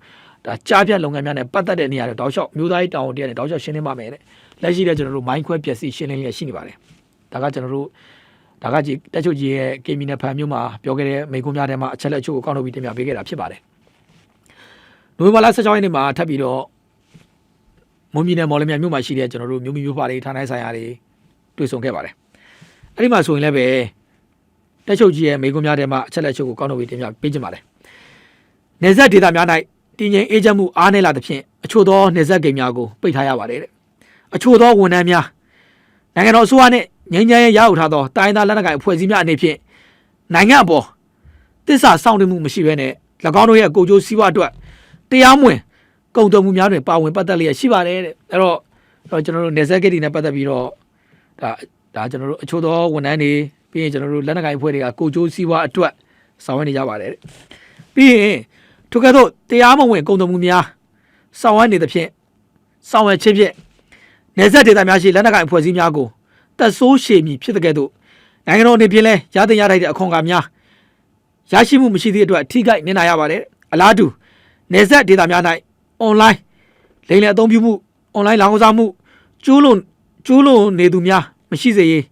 Speaker 1: ဒါကြားပြတ်လုပ်ငန်းများနဲ့ပတ်သက်တဲ့နေရာတွေတောက်လျှောက်အမျိုးသားရေးတောင်းတရက်နဲ့တောက်လျှောက်ရှင်းလင်းပါမယ်တဲ့။လက်ရှိတဲ့ကျွန်တော်တို့မိုင်းခွဲပျက်စီးရှင်းလင်းလျက်ရှိနေပါတယ်။ဒါကကျွန်တော်တို့ဒါကကြီးတက်ချုပ်ကြီးရဲ့ KB နဲ့ဖန်မျိုးမှာပြောခဲ့တဲ့မိကုံးများထဲမှာအချက်လက်အချို့ကိုကောက်ထုတ်ပြီးတင်ပြပေးခဲ့တာဖြစ်ပါတယ်။နိုဝင်ဘာလ16ရက်နေ့မှာထပ်ပြီးတော့မွန်ပြည်နယ်မော်လမြိုင်မြို့မှာရှိတဲ့ကျွန်တော်တို့မြို့မျိုးမျိုးပါတွေဌာနဆိုင်ရာတွေတွေ့ဆုံခဲ့ပါတယ်။အဲ့ဒီမှာဆိုရင်လည်းပဲတက်ချုပ်ကြီးရဲ့မိကုံးများထဲမှာအချက်လက်အချို့ကိုကောက်ထုတ်ပြီးတင်ပြပေးကြပါတယ်။ နေဆက်ဒေတာများ၌တည်ငြိမ်အေဂျင့်မှုအားနည်းလာသဖြင့်အချို့သောနေဆက်ဂိမ်းများကိုပိတ်ထားရပါတယ်တဲ့အချို့သောဝန်ထမ်းများနိုင်ငံတော်အစိုးရနဲ့ငြိမ်းချမ်းရေးရယူထားသောတိုင်းသားလက်နက်ကိုင်အဖွဲ့အစည်းများအနေဖြင့်နိုင်ငံအပေါ်တစ္ဆာစောင့်တည်မှုမရှိဘဲနဲ့၎င်းတို့ရဲ့ကိုယ်ကျိုးစီးပွားအတွက်တရားမဝင်ကုန်သွယ်မှုများတွင်ပါဝင်ပတ်သက်လျက်ရှိပါတယ်တဲ့အဲ့တော့အဲ့တော့ကျွန်တော်တို့နေဆက်ဂိတ်တွေနဲ့ပတ်သက်ပြီးတော့ဒါဒါကျွန်တော်တို့အချို့သောဝန်ထမ်းတွေပြီးရင်ကျွန်တော်တို့လက်နက်ကိုင်အဖွဲ့တွေကကိုယ်ကျိုးစီးပွားအတွက်ဆောင်ရွက်နေကြပါတယ်တဲ့ပြီးရင် ထိုကဲ့သို့တရားမဝင်ကုန်သွယ်မှုများဆောင်ရွက်နေသဖြင့်ဆောင်ရွက်ခြင်းဖြင့်နေဆက်ဒေသများရှိလက်နက်ကိုင်အဖွဲ့အစည်းများကိုတက်ဆိုးရှည်မည်ဖြစ်တဲ့ကဲ့သို့နိုင်ငံတော်အနေဖြင့်လဲရတဲ့ရထိုက်တဲ့အခွန်အခါများရရှိမှုမရှိသည့်အတွက်ထိခိုက်နေနိုင်ရပါတယ်အလားတူနေဆက်ဒေတာများ၌ online လိမ်လည်အသုံးပြုမှု online လောင်းကစားမှုကျိုးလွန်ကျိုးလွန်နေသူများမရှိစေရေး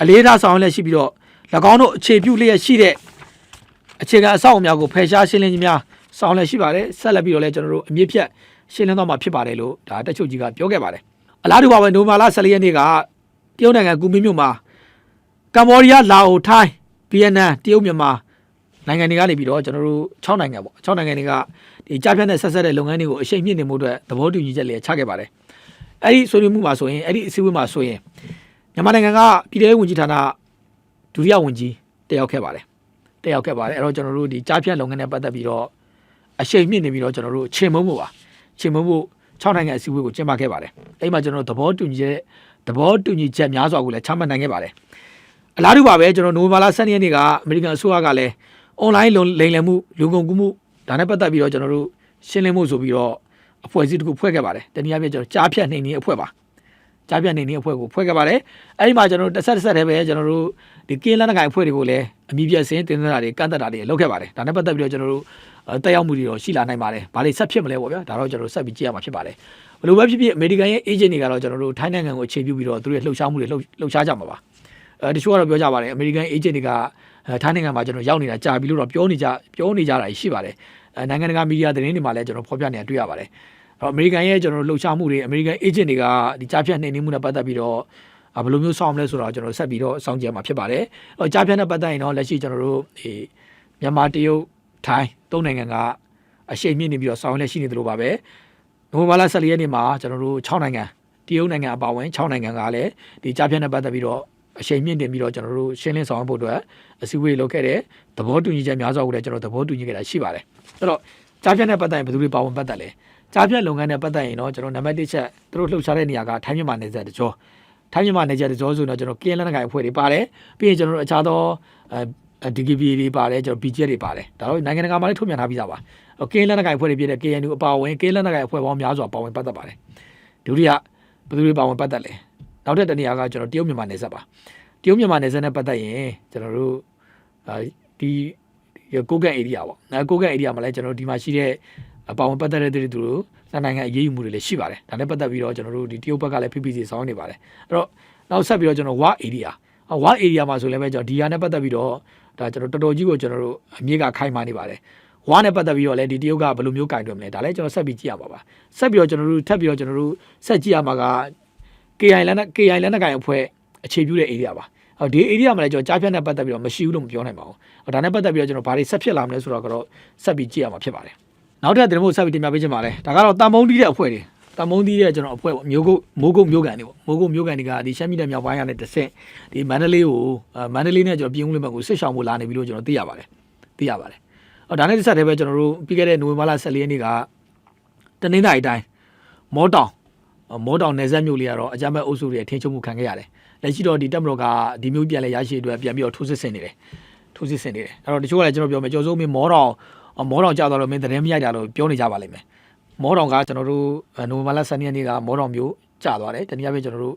Speaker 1: အလေးထားဆောင်ရွက်လျက်ရှိပြီးတော့၎င်းတို့အခြေပြုလျက်ရှိတဲ့အခြေခံအဆောက်အအုံများကိုဖယ်ရှားရှင်းလင်းခြင်းများ ဆောင်ရွက်လျက်ရှိပါတယ်ဆက်လက်ပြီးတော့လဲကျွန်တော်တို့အမြင့်ဖြတ်ရှင်းလင်းသွားမှာဖြစ်ပါတယ်လို့ဒါတက်ချုပ်ကြီးကပြောခဲ့ပါတယ်အလားတူပါပဲနိုမာလာ14ရက်နေ့ကတရုတ်နိုင်ငံကူမင်းမြို့မှာကမ္ဘောဒီးယားလာအိုထိုင်းဗီယက်နမ်တရုတ်မြန်မာနိုင်ငံတွေကနေပြီးတော့ကျွန်တော်တို့6နိုင်ငံပေါ့6နိုင်ငံတွေကဒီကြားဖြတ်တဲ့ဆက်ဆက်တဲ့လုပ်ငန်းတွေကိုအရှိန်မြင့်နေမှုအတွက်သဘောတူညီချက်လေးချခဲ့ပါတယ်အဲ့ဒီဆွေးနွေးမှုမှာဆိုရင်အဲ့ဒီအစည်းအဝေးမှာဆိုရင်မြန်မာနိုင်ငံကပြည်ထောင်ဝန်ကြီးဌာနဒုတိယဝန်ကြီးတက်ရောက်ခဲ့ပါတယ်တက်ရောက်ခဲ့ပါတယ်အဲ့တော့ကျွန်တော်တို့ဒီကြားဖြတ်လုပ်ငန်းနဲ့ပတ်သက်ပြီးတော့ အရှိန်မြင့်နေပြီးတော့ကျွန်တော်တို့ချိန်မုံမှုပါချိန်မုံမှု6နိုင်ငံအစည်းအဝေးကိုကျင်းပခဲ့ပါတယ်အဲ့မှာကျွန်တော်တို့သဘောတူညီချက်သဘောတူညီချက်များစွာကိုလည်းချမှတ်နိုင်ခဲ့ပါတယ်အလားတူပါပဲကျွန်တော်နိုဝင်ဘာလ12ရက်နေ့ကအမေရိကန်အစိုးရကလည်း online လိမ်လည်မှုလူကုန်ကူးမှုဒါနဲ့ပတ်သက်ပြီးတော့ကျွန်တော်တို့ရှင်းလင်းမှုဆိုပြီးတော့အဖွဲ့အစည်းတစ်ခုဖွဲ့ခဲ့ပါတယ်တနည်းအားဖြင့်ကျွန်တော်ကြားဖြတ်နေနေအဖွဲ့ပါကြားဖြတ်နေနေအဖွဲ့ကိုဖွဲ့ခဲ့ပါတယ်အဲ့ဒီမှာကျွန်တော်တို့တစ်ဆက်တစ်ဆက်တည်းပဲကျွန်တော်တို့ဒီကင်းလန်းကိုင်အဖွဲ့တွေကိုလည်းအမိပြည့်စင်းတင်နေတာတွေကန့်သက်တာတွေလုပ်ခဲ့ပါတယ်ဒါနဲ့ပတ်သက်ပြီးတော့ကျွန်တော်တို့ တက်ရောက်မှုတွေတော့ရှိလာနိုင်ပါတယ်ဘာလို့ဆက်ဖြစ်မလဲပေါ့ဗျာဒါတော့ကျွန်တော်တို့ဆက်ပြီးကြည့်ရမှာဖြစ်ပါတယ်ဘယ်လိုပဲဖြစ်ဖြစ်အမေရိကန်ရဲ့ agent တွေကတော့ကျွန်တော်တို့ထိုင်းနိုင်ငံကိုအခြေပြုပြီးတော့သူတို့ရဲ့လှုပ်ရှားမှုတွေလှုပ်လှုပ်ရှားကြမှာပါအဲတချို့ကတော့ပြောကြပါတယ်အမေရိကန် agent တွေကအဲထိုင်းနိုင်ငံမှာကျွန်တော်ရောက်နေတာကြာပြီလို့တော့ပြောနေကြပြောနေကြတာရှိပါတယ်အဲနိုင်ငံတကာမီဒီယာသတင်းတွေမှာလည်းကျွန်တော်ဖော်ပြနေတာတွေ့ရပါတယ်အဲ့တော့အမေရိကန်ရဲ့ကျွန်တော်တို့လှုပ်ရှားမှုတွေအမေရိကန် agent တွေကဒီကြားဖြတ်နှိမ်နင်းမှုနဲ့ပတ်သက်ပြီးတော့ဘယ်လိုမျိုးဆောင်မလဲဆိုတော့ကျွန်တော်ဆက်ပြီးတော့စောင့်ကြည့်ရမှာဖြစ်ပါတယ်။အော်ကြားဖြတ်နဲ့ပတ်သက်ရင်တော့လက်ရှိကျွန်တော်တို့ဒီမြန်မာတရုတ် ထိုင်းသုံးနိုင်ငံကအရှိန်မြင့်နေပြီးတော့ဆောင်ရွက်လက်ရှိနေသလိုပါပဲ။နိုဝင်ဘာလ14ရက်နေ့မှာကျွန်တော်တို့6နိုင်ငံတရုတ်နိုင်ငံအပါအဝင်6နိုင်ငံကလည်းဒီကြားဖြတ်နဲ့ပတ်သက်ပြီးတော့အရှိန်မြင့်တင်ပြီးတော့ကျွန်တော်တို့ရှင်းလင်းဆောင်ရွက်ဖို့အတွက်အစည်းအဝေးလုပ်ခဲ့တဲ့သဘောတူညီချက်များစွာကိုလည်းကျွန်တော်သဘောတူညီခဲ့တာရှိပါတယ်။အဲ့တော့ကြားဖြတ်နဲ့ပတ်သက်ရင်ဘယ်သူတွေပါဝင်ပတ်သက်လဲ။ကြားဖြတ်လုပ်ငန်းနဲ့ပတ်သက်ရင်တော့ကျွန်တော်နံပါတ်1ချက်သူတို့လှုပ်ရှားတဲ့နေရာကထိုင်းမြန်မာနယ်စပ်တကြောထိုင်းမြန်မာနယ်စပ်တကြောဆိုတော့ကျွန်တော်ကင်းလန်းကိုင်အဖွဲ့တွေပါတယ်။ပြီးရင်ကျွန်တော်တို့အခြားသော အဲ DKB တွေပါတယ်ကျွန်တော် BJ တွေပါတယ်ဒါတော့နိုင်ငံတကာမှာလည်းထုတ်ပြန်ထားပြီးသားပါကင်းလက်နက်ကိုင်အဖွဲ့တွေဖြစ်တဲ့ KNU အပါအဝင်ကင်းလက်နက်ကိုင်အဖွဲ့ပေါင်းများစွာပါဝင်ပတ်သက်ပါတယ်ဒုတိယဘယ်သူတွေပါဝင်ပတ်သက်လဲနောက်ထပ်တစ်နေရာကကျွန်တော်တရုတ်မြန်မာနယ်စပ်ပါတရုတ်မြန်မာနယ်စပ်နဲ့ပတ်သက်ရင်ကျွန်တော်တို့အဲဒီကိုကန့် area ပေါ့အဲကိုကန့် area မှာလည်းကျွန်တော်တို့ဒီမှာရှိတဲ့အပါဝင်ပတ်သက်တဲ့သူတွေသူတို့နှစ်နိုင်ငံအရေးယူမှုတွေလည်းရှိပါတယ်ဒါနဲ့ပတ်သက်ပြီးတော့ကျွန်တော်တို့ဒီတရုတ်ဘက်ကလည်း PPC ဆောင်းနေပါတယ်အဲ့တော့နောက်ဆက်ပြီးတော့ကျွန်တော်ဝါ area ဝါ area မှာဆိုလည်းပဲကျွန်တော်ဒီဟာနဲ့ပတ်သက်ပြီးတော့ ဒါကျွန်တော်တော်တော်ကြီးကိုကျွန်တော်တို့အမြင့်ကခိုင်မာနေပါတယ်ဝါနဲ့ပတ်သက်ပြီးတော့လည်းဒီတရုတ်ကဘယ်လိုမျိုးကင်တွယ်မလဲဒါလည်းကျွန်တော်ဆက်ပြီးကြည့်ရပါပါဆက်ပြီးတော့ကျွန်တော်တို့ထပ်ပြီးတော့ကျွန်တော်တို့ဆက်ကြည့်ရမှာက KI လန်နဲ့ KI လန်နဲ့ကင်အဖွဲ့အခြေပြုတဲ့ area ပါဟောဒီ area မှာလည်းကျွန်တော်ကြားဖြတ်နဲ့ပတ်သက်ပြီးတော့မရှိဘူးလို့မပြောနိုင်ပါဘူးဟောဒါနဲ့ပတ်သက်ပြီးတော့ကျွန်တော်ဘာတွေဆက်ဖြစ်လာမလဲဆိုတော့ကတော့ဆက်ပြီးကြည့်ရမှာဖြစ်ပါတယ်နောက်ထပ်တင်ဖို့ဆက်ပြီးတင်ပြပေးချင်ပါတယ်ဒါကတော့တန်မုံတီးတဲ့အဖွဲ့တွေ တန်မုံတီးတဲ့ကျွန်တော်အဖွဲ့ပေါ့မျိုးကုတ်မိုးကုတ်မျိုးကန်တွေပေါ့မိုးကုတ်မျိုးကန်တွေကဒီရှမ်းပြည်နယ်မြောက်ပိုင်းကနေတစ်ဆင့်ဒီမန္တလေးကိုမန္တလေးနဲ့ကျွန်တော်ပြည်ဦးလေးဘက်ကိုဆစ်ဆောင်ဖို့လာနေပြီလို့ကျွန်တော်သိရပါတယ်သိရပါတယ်ဟောဒါနဲ့တစ်ဆက်တည်းပဲကျွန်တော်တို့ပြီးခဲ့တဲ့နိုဝင်ဘာလ14ရက်နေ့ကတနင်္လာရီတိုင်းမောတောင်မောတောင်နယ်စပ်မြို့လေးကတော့အကြမ်းဖက်အုပ်စုတွေထင်းချုံမှုခံခဲ့ရတယ်။လက်ရှိတော့ဒီတက်မတော်ကဒီမျိုးပြန်လဲရရှိအတွက်ပြန်ပြီးတော့ထိုးစစ်ဆင်နေတယ်။ထိုးစစ်ဆင်နေတယ်။အဲ့တော့တချို့ကလည်းကျွန်တော်ပြောမယ်ကြော်စိုးမင်းမောတောင်မောတောင်ကြောက်တော့လို့မင်းသတင်းမရိုက်တာလို့ပြောနေကြပါလိမ့်မယ်။ မောတောင်ကကျွန်တော်တို့နိုဝင်ဘာလ12ရက်နေ့ကမောတောင်မျိုးကျသွားတယ်။တနည်းအားဖြင့်ကျွန်တော်တို့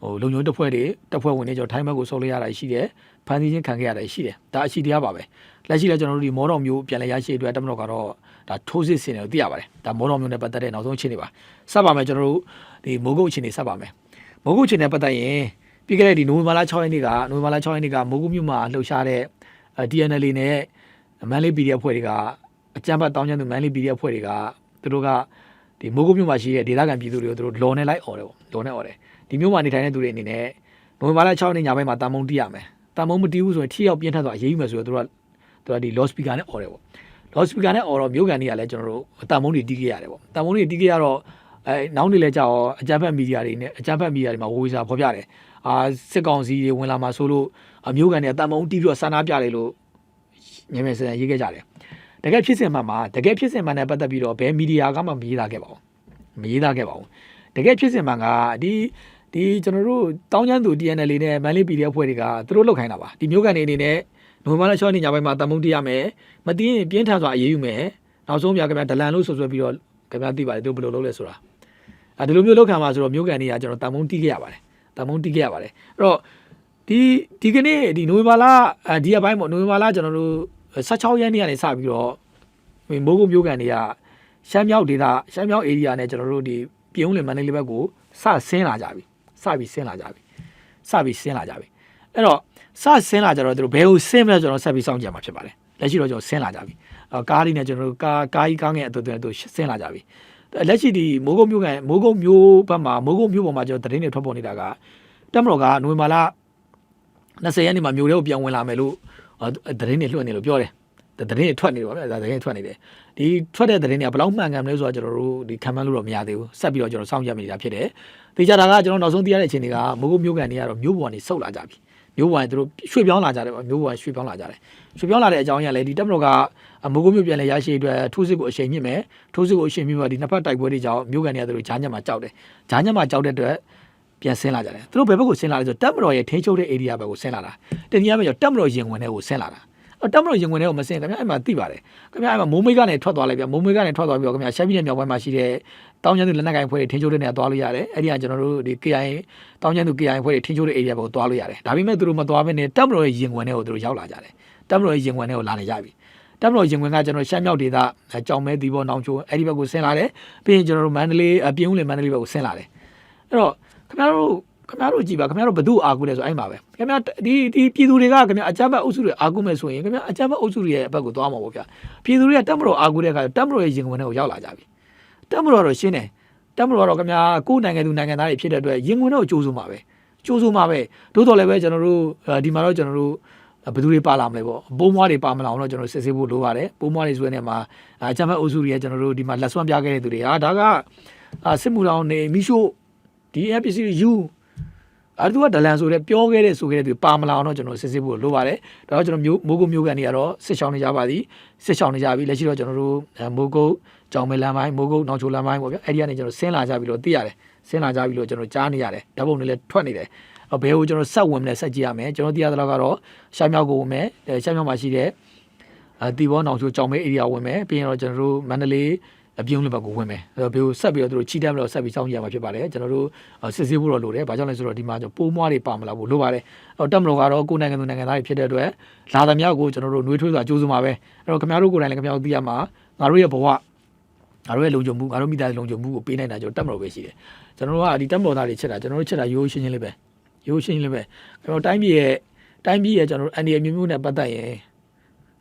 Speaker 1: ဟိုလုံညုံတစ်ဖွဲ့တွေတစ်ဖွဲ့ဝင်တွေကျွန်တော်ထိုင်းဘက်ကိုဆုတ်လိုက်ရတာရှိတယ်။ဖန်စီချင်းခံခဲ့ရတာရှိတယ်။ဒါအရှိတရားပါပဲ။လက်ရှိလည်းကျွန်တော်တို့ဒီမောတောင်မျိုးပြန်လဲရရှိအတွက်တက်မတော်ကတော့ဒါထိုးစစ်ဆင်တယ်လို့သိရပါတယ်။ဒါမောတောင်မျိုးနဲ့ပတ်သက်တဲ့နောက်ဆုံးအခြေအနေပါ။စပ်ပါမယ်ကျွန်တော်တို့ဒီမိုးကုတ်အခြေအနေဆက်ပါမယ်မိုးကုတ်အခြေအနေပတ်သက်ရင်ပြီးခဲ့တဲ့ဒီနိုဝင်ဘာလ6ရက်နေ့ကနိုဝင်ဘာလ6ရက်နေ့ကမိုးကုတ်မြို့မှာလှုပ်ရှားတဲ့ DNL နဲ့မန်လေး PDF ဖွဲ့တွေကအကြမ်းဖက်တောင်းကျမ်းသူမန်လေး PDF ဖွဲ့တွေက သူတို့ကဒီမိုးကုတ်မြို့မှာရှိတဲ့ဒေသခံပြည်သူတွေကိုသူတို့လော်နေလိုက်អော်တယ်ပေါ့လော်နေអော်တယ်ဒီမြို့မှာနေထိုင်တဲ့သူတွေအနေနဲ့နိုဝင်ဘာလ6ရက်နေ့ညပိုင်းမှာတာမုံတီးရမယ်တာမုံမတီးဘူးဆိုရင်ထိရောက်ပြင်းထန်သွားအရေးယူမယ်ဆိုတော့သူတို့ကသူကဒီ loud speaker နဲ့អော်တယ်ပေါ့ loud speaker နဲ့អော်တော့မြို့ကန်တွေကလည်းကျွန်တော်တို့တာမုံတွေတီးခဲ့ရတယ်ပေါ့တာမုံတွေတီးခဲ့ရတော့အဲနောက်နေလဲကြောက်အကြမ်းဖက်မီဒီယာတွေနဲ့အကြမ်းဖက်မီဒီယာတွေမှာဝေစာဖော်ပြတယ်အာစစ်ကောင်စီတွေဝင်လာမှာဆိုလို့အမျိုးကန်တွေတန်မုံတီးပြီးတော့စာနာပြတယ်လို့ညနေစံရေးခဲ့ကြတယ် တကယ်ဖြစ်စဉ်မှမှာတကယ်ဖြစ်စဉ်မှနဲ့ပတ်သက်ပြီးတော့ဘယ်မီဒီယာကမှမရေးသားခဲ့ပါဘူးမရေးသားခဲ့ပါဘူးတကယ်ဖြစ်စဉ်မှကဒီဒီကျွန်တော်တို့တောင်းချမ်းသူ TNL နဲ့မန်လေး PDF ဖွဲ့တွေကသူတို့လောက်ခိုင်းတာပါဒီမျိုးကန်တွေအနေနဲ့နိုဝင်ဘာလ6ရက်နေ့ညပိုင်းမှာတန်မုံတီးရမယ်မသိရင်ပြင်းထန်စွာအရေးယူမယ်နောက်ဆုံးပြခင်ဗျာဒလန်လို့ဆိုဆွဲပြီးတော့ခင်ဗျာသိပါတယ်သူဘယ်လိုလုပ်လဲဆိုတာအဲဒီလိုမျိုးလောက်ခံမှာဆိုတော့မျိုးကန်တွေကကျွန်တော်တန်မုံတီးခဲ့ရပါတယ်တန်မုံတီးခဲ့ရပါတယ်အဲ့တော့ဒီဒီကနေ့ဒီနိုဝင်ဘာလဒီအပိုင်းပေါ့နိုဝင်ဘာလကျွန်တော်တို့ 16ရက်နေ့ကနေစပြီးတော့မိုးကုတ်မျိုးကန်တွေကရှမ်းမြောက်ဒေသရှမ်းမြောက် area နဲ့ကျွန်တော်တို့ဒီပြုံးလင်မန္တလေးဘက်ကိုစဆင်းလာကြပြီစပြီးဆင်းလာကြပြီစပြီးဆင်းလာကြပြီအဲ့တော့စဆင်းလာကြတော့သူတို့ဘယ်ကိုဆင်းမလဲကျွန်တော်ဆက်ပြီးစောင့်ကြမှာဖြစ်ပါတယ်လက်ရှိတော့ကျွန်တော်ဆင်းလာကြပြီအော်ကားလေးနဲ့ကျွန်တော်တို့ကားကားကြီးကားငယ်အတူတူတို့ဆင်းလာကြပြီလက်ရှိဒီမိုးကုတ်မျိုးကန်မိုးကုတ်မျိုးဘက်မှာမိုးကုတ်မျိုးပေါ်မှာကျွန်တော်သတင်းတွေထွက်ပေါ်နေတာကတက်မတော်ကနိုဝင်ဘာလ20ရက်နေ့မှာမျိုးတွေကိုပြန်ဝင်လာမယ်လို့ သတင်းတွေလွှင့်နေလို့ပြောတယ်သတင်းတွေထွက်နေတယ်ပါဗျာဒါသတင်းတွေထွက်နေတယ်ဒီထွက်တဲ့သတင်းတွေကဘယ်လောက်မှန်ကန်မလဲဆိုတော့ကျွန်တော်တို့ဒီခံမှန်းလို့တော့မရသေးဘူးဆက်ပြီးတော့ကျွန်တော်စောင့်ကြည့်မိတာဖြစ်တယ်သိကြတာကကျွန်တော်နောက်ဆုံးသိရတဲ့အချိန်တွေကမိုးကုတ်မျိုးကန်တွေကတော့မျိုးပေါ်ကနေဆုတ်လာကြပြီမျိုးပေါ်ကသူတို့ရွှေ့ပြောင်းလာကြတယ်ပေါ့မျိုးပေါ်ကရွှေ့ပြောင်းလာကြတယ်ရွှေ့ပြောင်းလာတဲ့အကြောင်းအရာလည်းဒီတက်မတော်ကမိုးကုတ်မျိုးပြန်လဲရရှိအတွက်ထိုးစစ်ကိုအချိန်မြင့်မယ်ထိုးစစ်ကိုအချိန်မြင့်မှာဒီနှစ်ဖက်တိုက်ပွဲတွေကြောင့်မျိုးကန်တွေကသူတို့ဂျားညက်မှာကြောက်တယ်ဂျားညက်မှာကြောက်တဲ့အတွက် ပြန်ဆင်းလာကြတယ်သူတို့ဘယ်ဘက်ကိုဆင်းလာလဲဆိုတက်မတော်ရဲ့ထိန်းချုပ်တဲ့ area ဘက်ကိုဆင်းလာတာတနည်းအားဖြင့်တက်မတော်ရင်ဝင်တဲ့ကိုဆင်းလာတာတက်မလို့ရင်ဝင်တွေကိုမစင်ခင်ဗျာအဲ့မှာသိပါတယ်ခင်ဗျာအဲ့မှာမိုးမိတ်ကနေထွက်သွားလိုက်ဗျာမိုးမိတ်ကနေထွက်သွားပြီးတော့ခင်ဗျာရှမ်းပြည်နယ်မြောက်ပိုင်းမှာရှိတဲ့တောင်းကျန်းသူလက်နက်ကိုင်ဖွဲ့တွေထင်းချိုးတဲ့နေရာသွားလို့ရတယ်အဲ့ဒီကကျွန်တော်တို့ဒီ KI တောင်းကျန်းသူ KI ဖွဲ့တွေထင်းချိုးတဲ့ area ဘက်ကိုသွားလို့ရတယ်ဒါပေမဲ့သူတို့မသွားဘဲနဲ့တက်မလို့ရဲ့ရင်ဝင်တွေကိုသူတို့ရောက်လာကြတယ်တက်မလို့ရဲ့ရင်ဝင်တွေကိုလာနေကြပြီတက်မလို့ရင်ဝင်ကကျွန်တော်ရှမ်းမြောက်ဒေသကြောင်မဲဒီဘောနောင်ချိုအဲ့ဒီဘက်ကိုဆင်းလာတယ်ပြီးရင်ကျွန်တော်တို့မန္တလေးအပြင်းဦးလင်မန္တလေးဘက်ကိုဆင်းလာတယ်အဲ့တော့ ခင်ဗျားတို့ခင်ဗျားတို့ကြည့်ပါခင်ဗျားတို့ဘသူအာကူလဲဆိုအဲ့မှာပဲခင်ဗျားဒီဒီပြည်သူတွေကခင်ဗျာအကြမ်းဖက်အုပ်စုတွေအာကူမဲ့ဆိုရင်ခင်ဗျာအကြမ်းဖက်အုပ်စုတွေရဲ့အဘက်ကိုသွားမှာပေါ့ဗျာပြည်သူတွေကတက်မတော်အာကူတဲ့အခါတက်မတော်ရဲ့ရင်ဝင်တွေကိုရောက်လာကြပြီတက်မတော်တော့ရှင်းတယ်တက်မတော်တော့ခင်ဗျာကိုယ်နိုင်ငံသူနိုင်ငံသားတွေဖြစ်တဲ့အတွက်ရင်ဝင်တော့ကြိုးစုမှာပဲကြိုးစုမှာပဲသို့တော်လည်းပဲကျွန်တော်တို့ဒီမှာတော့ကျွန်တော်တို့ဘယ်သူတွေပါလာမလဲပေါ့ပိုးမွားတွေပါမလာအောင်တော့ကျွန်တော်စစ်ဆေးဖို့လိုပါတယ်ပိုးမွားတွေဆိုတဲ့နေရာမှာအချမ်းမဲ့အုပ်စုတွေကျွန်တော်တို့ဒီမှာလက်စွမ်းပြခဲ့တဲ့သူတွေဟာဒါကစစ်မှုတောင်နေမိရှို့ ဒီ APC ယူအဲ့သူကဒလန်ဆိုတဲ့ပြောခဲ့တဲ့ဆိုခဲ့တဲ့သူပါမလာအောင်တော့ကျွန်တော်စစ်စစ်ဖို့လိုပါတယ်ဒါတော့ကျွန်တော်မျိုးမိုးကုတ်မျိုးကန်တွေကတော့စစ်ချောင်းနေကြပါသည်စစ်ချောင်းနေကြပြီလက်ရှိတော့ကျွန်တော်တို့မိုးကုတ်ကြောင်မဲလမ်းပိုင်းမိုးကုတ်နောက်ချိုလမ်းပိုင်းပေါ့ဗျအဲ့ဒီကနေကျွန်တော်ဆင်းလာကြပြီလို့သိရတယ်ဆင်းလာကြပြီလို့ကျွန်တော်ကြားနေရတယ်ဓာတ်ပုံတွေလည်းထွက်နေတယ်ဘယ်ကိုကျွန်တော်ဆက်ဝင်မလဲဆက်ကြည့်ရမယ်ကျွန်တော်သိရတဲ့လောက်ကတော့ရှားမြောက်ကိုဝင်မယ်ရှားမြောက်မှာရှိတဲ့အဲတီဘောနောင်ချိုကြောင်မဲ area ဝင်မယ်ပြီးရင်တော့ကျွန်တော်တို့မန္တလေး အပြုံးလေးဘက်ကိုဝင်မယ်အဲ့တော့ဘယ်လိုဆက်ပြီးတော့သူတို့ချီတက်ပြီးတော့ဆက်ပြီးစောင့်ကြရမှာဖြစ်ပါတယ်ကျွန်တော်တို့စစ်ဆေးဖို့တော့လိုတယ်ဘာကြောင့်လဲဆိုတော့ဒီမှာကျွန်တော်ပိုးမွားတွေပါမလာဘူးလိုပါတယ်အဲ့တော့တက်မလို့ကတော့ကိုယ်နိုင်ငံသူနိုင်ငံသားတွေဖြစ်တဲ့အတွက်လာသမျှကိုကျွန်တော်တို့နှွေးထွေးစွာကြိုးစားမှာပဲအဲ့တော့ခင်ဗျားတို့ကိုယ်တိုင်လည်းခင်ဗျားတို့သိရမှာငါတို့ရဲ့ဘဝငါတို့ရဲ့လုံခြုံမှုငါတို့မိသားစုလုံခြုံမှုကိုပေးနိုင်တာကျွန်တော်တက်မလို့ပဲရှိတယ်ကျွန်တော်တို့ကဒီတက်မလို့သားတွေချက်တာကျွန်တော်တို့ချက်တာရိုးရိုးရှင်းရှင်းလေးပဲရိုးရိုးရှင်းရှင်းလေးပဲကျွန်တော်တိုင်းပြည်ရဲ့တိုင်းပြည်ရဲ့ကျွန်တော်တို့အန်ဒီအမျိုးမျိုးနဲ့ပတ်သက်ရင်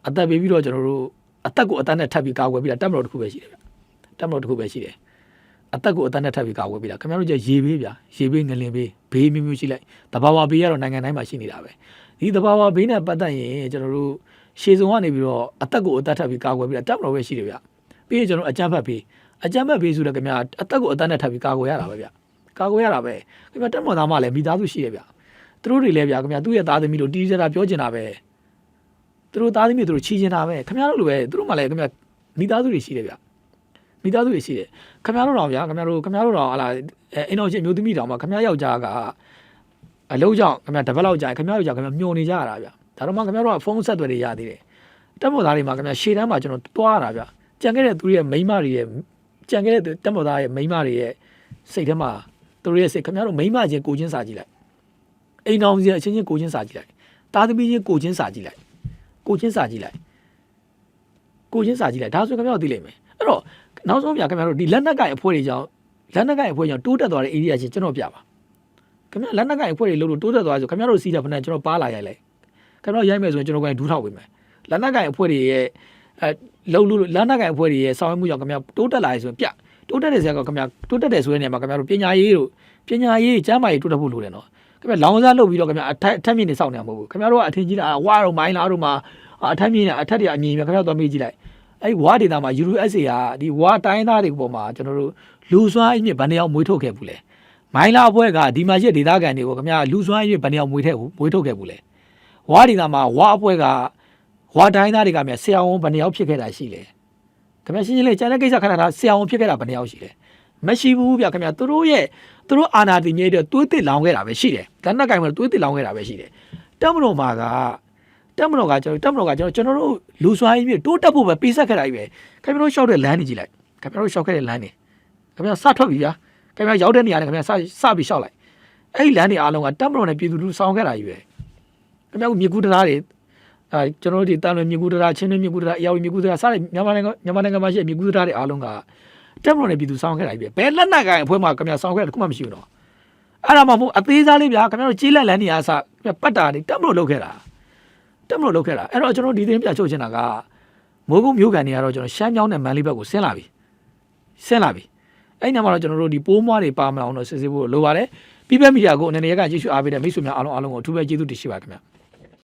Speaker 1: အသက်ပေးပြီးတော့ကျွန်တော်တို့အသက်ကိုအသက်နဲ့ထပ်ပြီးကာကွယ်ပြီးတာတက်မလို့တစ်ခုပဲရှိတယ်ဗျ တက်မလို့တစ်ခုပဲရှိတယ်အသက်ကိုအသက်နဲ့ထပ်ပြီးကာကွယ်ပြီးတာခင်ဗျားတို့ကျရေပေးဗျာရေပေးငလင်ပေးဘေးမျိုးမျိုးရှိလိုက်တဘာဝဘေးကတော့နိုင်ငံတိုင်းမှာရှိနေတာပဲဒီတဘာဝဘေးနဲ့ပတ်သက်ရင်ကျွန်တော်တို့ရှေစုံကနေပြီးတော့အသက်ကိုအသက်ထပ်ပြီးကာကွယ်ပြီးတာတက်မလို့ပဲရှိတယ်ဗျပြီးရင်ကျွန်တော်အကြမ်းဖက်ပေးအကြမ်းဖက်ပေးဆိုတော့ခင်ဗျာအသက်ကိုအသက်နဲ့ထပ်ပြီးကာကွယ်ရတာပဲဗျကာကွယ်ရတာပဲခင်ဗျာတက်မလို့သားမလည်းမိသားစုရှိတယ်ဗျသူတို့တွေလည်းဗျာခင်ဗျာသူ့ရဲ့သားသမီးတို့တီးကြတာပြောချင်တာပဲသူတို့သားသမီးတို့ချီချင်တာပဲခင်ဗျားတို့လိုပဲသူတို့မှလည်းခင်ဗျာမိသားစုတွေရှိတယ်ဗျ မိသားစုတွေရှိတယ်ခင်ဗျားတို့တော့ဗျာခင်ဗျားတို့ခင်ဗျားတို့တော့ဟာလာအိမ်တော်ချင်းမျိုးသမီးတောင်မှခင်ဗျားယောက်ျားကအလုံးကြောင့်ခင်ဗျားတပတ်လောက်ကြာရင်ခင်ဗျားယောက်ျားခင်ဗျားမျောနေကြရတာဗျဒါတော့မှခင်ဗျားတို့ကဖုန်းဆက်သွယ်တွေရသေးတယ်တက်မော်သားတွေမှာခင်ဗျားရှေ့တန်းမှာကျွန်တော်တွားရတာဗျကြံခဲ့တဲ့သူတွေရဲ့မိန်းမတွေရဲ့ကြံခဲ့တဲ့တက်မော်သားရဲ့မိန်းမတွေရဲ့စိတ်ထဲမှာသူတို့ရဲ့စိတ်ခင်ဗျားတို့မိန်းမချင်းကိုချင်းစာကြည့်လိုက်အိမ်တော်စီအချင်းချင်းကိုချင်းစာကြည့်လိုက်သားသမီးချင်းကိုချင်းစာကြည့်လိုက်ကိုချင်းစာကြည့်လိုက်ကိုချင်းစာကြည့်လိုက်ဒါဆိုခင်ဗျားတို့သိလိမ့်မယ်အဲ့တော့ နောက်ဆုံးပြခင်ဗျားတို့ဒီလက်နက်ကင်အဖွဲ့တွေကြောင့်လက်နက်ကင်အဖွဲ့ကြောင့်တိုးတက်သွားတဲ့ area ချင်းကျွန်တော်ပြပါခင်ဗျားလက်နက်ကင်အဖွဲ့တွေလို့လို့တိုးတက်သွားဆိုခင်ဗျားတို့စီးတဲ့ဖက်နဲ့ကျွန်တော်ပါလာရိုက်လိုက်ခင်ဗျားတို့ရိုက်မယ်ဆိုရင်ကျွန်တော်ကိုယ်ဒူးထောက်ပေးမယ်လက်နက်ကင်အဖွဲ့တွေရဲ့အဲလုံလို့လက်နက်ကင်အဖွဲ့တွေရဲ့ဆောင်ရွက်မှုကြောင့်ခင်ဗျားတိုးတက်လာရဆိုရင်ပြတိုးတက်တဲ့ဆရာကခင်ဗျားတိုးတက်တဲ့ဆိုတဲ့နေရာမှာခင်ဗျားတို့ပညာရေးတို့ပညာရေးကျမ်းမာရေးတိုးတက်ဖို့လိုတယ်နော်ခင်ဗျားလောင်စားလုပ်ပြီးတော့ခင်ဗျားအထက်အထက်မြင့်နေစောင့်နေမှာမဟုတ်ဘူးခင်ဗျားတို့ကအထင်ကြီးတာဝါတော့မိုင်းလားတို့မှာအထက်မြင့်နေအထက်တွေအမြင်မြခင်ဗျားတို့သွားမေးကြည့်လိုက် အဲ့ဝါဒေတာမှာ USA ကဒီဝါတိုင်းသားတွေပေါ်မှာကျွန်တော်တို့လူစွမ်းအမြင့်ဗန်တယောက်မွေးထုတ်ခဲ့ဘူးလေမိုင်းလာဘွဲကဒီမှာရှိတဲ့ဒေသခံတွေကိုခင်ဗျားလူစွမ်းအမြင့်ဗန်တယောက်မွေးထက်ဘူးမွေးထုတ်ခဲ့ဘူးလေဝါဒေတာမှာဝါအပွဲကဝါတိုင်းသားတွေကမြန်ဆရာဝန်ဗန်တယောက်ဖြစ်ခဲ့တာရှိလေခင်ဗျားရှင်းရှင်းလေးကျန်တဲ့ကိစ္စခဏထားဆရာဝန်ဖြစ်ခဲ့တာဗန်တယောက်ရှိလေမရှိဘူးဗျခင်ဗျာသူတို့ရဲ့သူတို့အာနာတည်မြဲတဲ့သွေးတစ်လောင်ခဲ့တာပဲရှိတယ်လက်နက်ကင်မှာသွေးတစ်လောင်ခဲ့တာပဲရှိတယ်တက်မတော်မှာက တက်မတော်ကကျွန်တော်တက်မတော်ကကျွန်တော်ကျွန်တော်တို့လူစွမ်းရည်ပြတိုးတက်ဖို့ပဲပေးဆက်ခဲ့တာကြီးပဲခင်ဗျားတို့ရှောက်တဲ့လမ်းနေကြည့်လိုက်ခင်ဗျားတို့ရှောက်ခဲ့တဲ့လမ်းနေခင်ဗျားစထွက်ပြီဗျာခင်ဗျားရောက်တဲ့နေရာနဲ့ခင်ဗျားစစပြီးရှောက်လိုက်အဲ့ဒီလမ်းတွေအားလုံးကတက်မတော်နဲ့ပြည်သူလူထုဆောင်ခဲ့တာကြီးပဲခင်ဗျားကမြေကူးတရားတွေအဲကျွန်တော်တို့ဒီတန်လွင်မြေကူးတရားချင်းတွင်းမြေကူးတရားအရာဝမြေကူးတရားစတဲ့မြန်မာနိုင်ငံမြန်မာနိုင်ငံမှာရှိတဲ့မြေကူးတရားတွေအားလုံးကတက်မလို့နေပြည်သူစောင်းခဲ့တာကြီးပဲဘယ်လက်နက်ကိုင်အဖွဲမှာခင်ဗျာစောင်းခဲ့တာတခုမှမရှိဘူးနော်အဲ့ဒါမှမဟုတ်အသေးစားလေးဗျာခင်ဗျားတို့ကြီးလက်လန်းနေအားစခင်ဗျာပတ်တာနေတက်မလို့လုပ်ခဲ့တာ တက်မလို့လုပ်ခဲ့တာအဲ့တော့ကျွန်တော်ဒီသတင်းပြချုပ်ချင်တာကမိုးကုတ်မျိုးကန်တွေကတော့ကျွန်တော်ရှမ်းမြောင်းနဲ့မန်လေးဘက်ကိုဆင်းလာပြီဆင်းလာပြီအဲ့ညမှာတော့ကျွန်တော်တို့ဒီပိုးမွားတွေပါမအောင်တော့စစ်ဆေးဖို့လိုပါတယ်ပြီးပဲမီဒီယာကိုအနေနဲ့ရကကြည့်ရှုအားပေးတဲ့မိတ်ဆွေများအားလုံးအားလုံးကိုအထူးပဲကျေးဇူးတင်ရှိပါခင်ဗျာ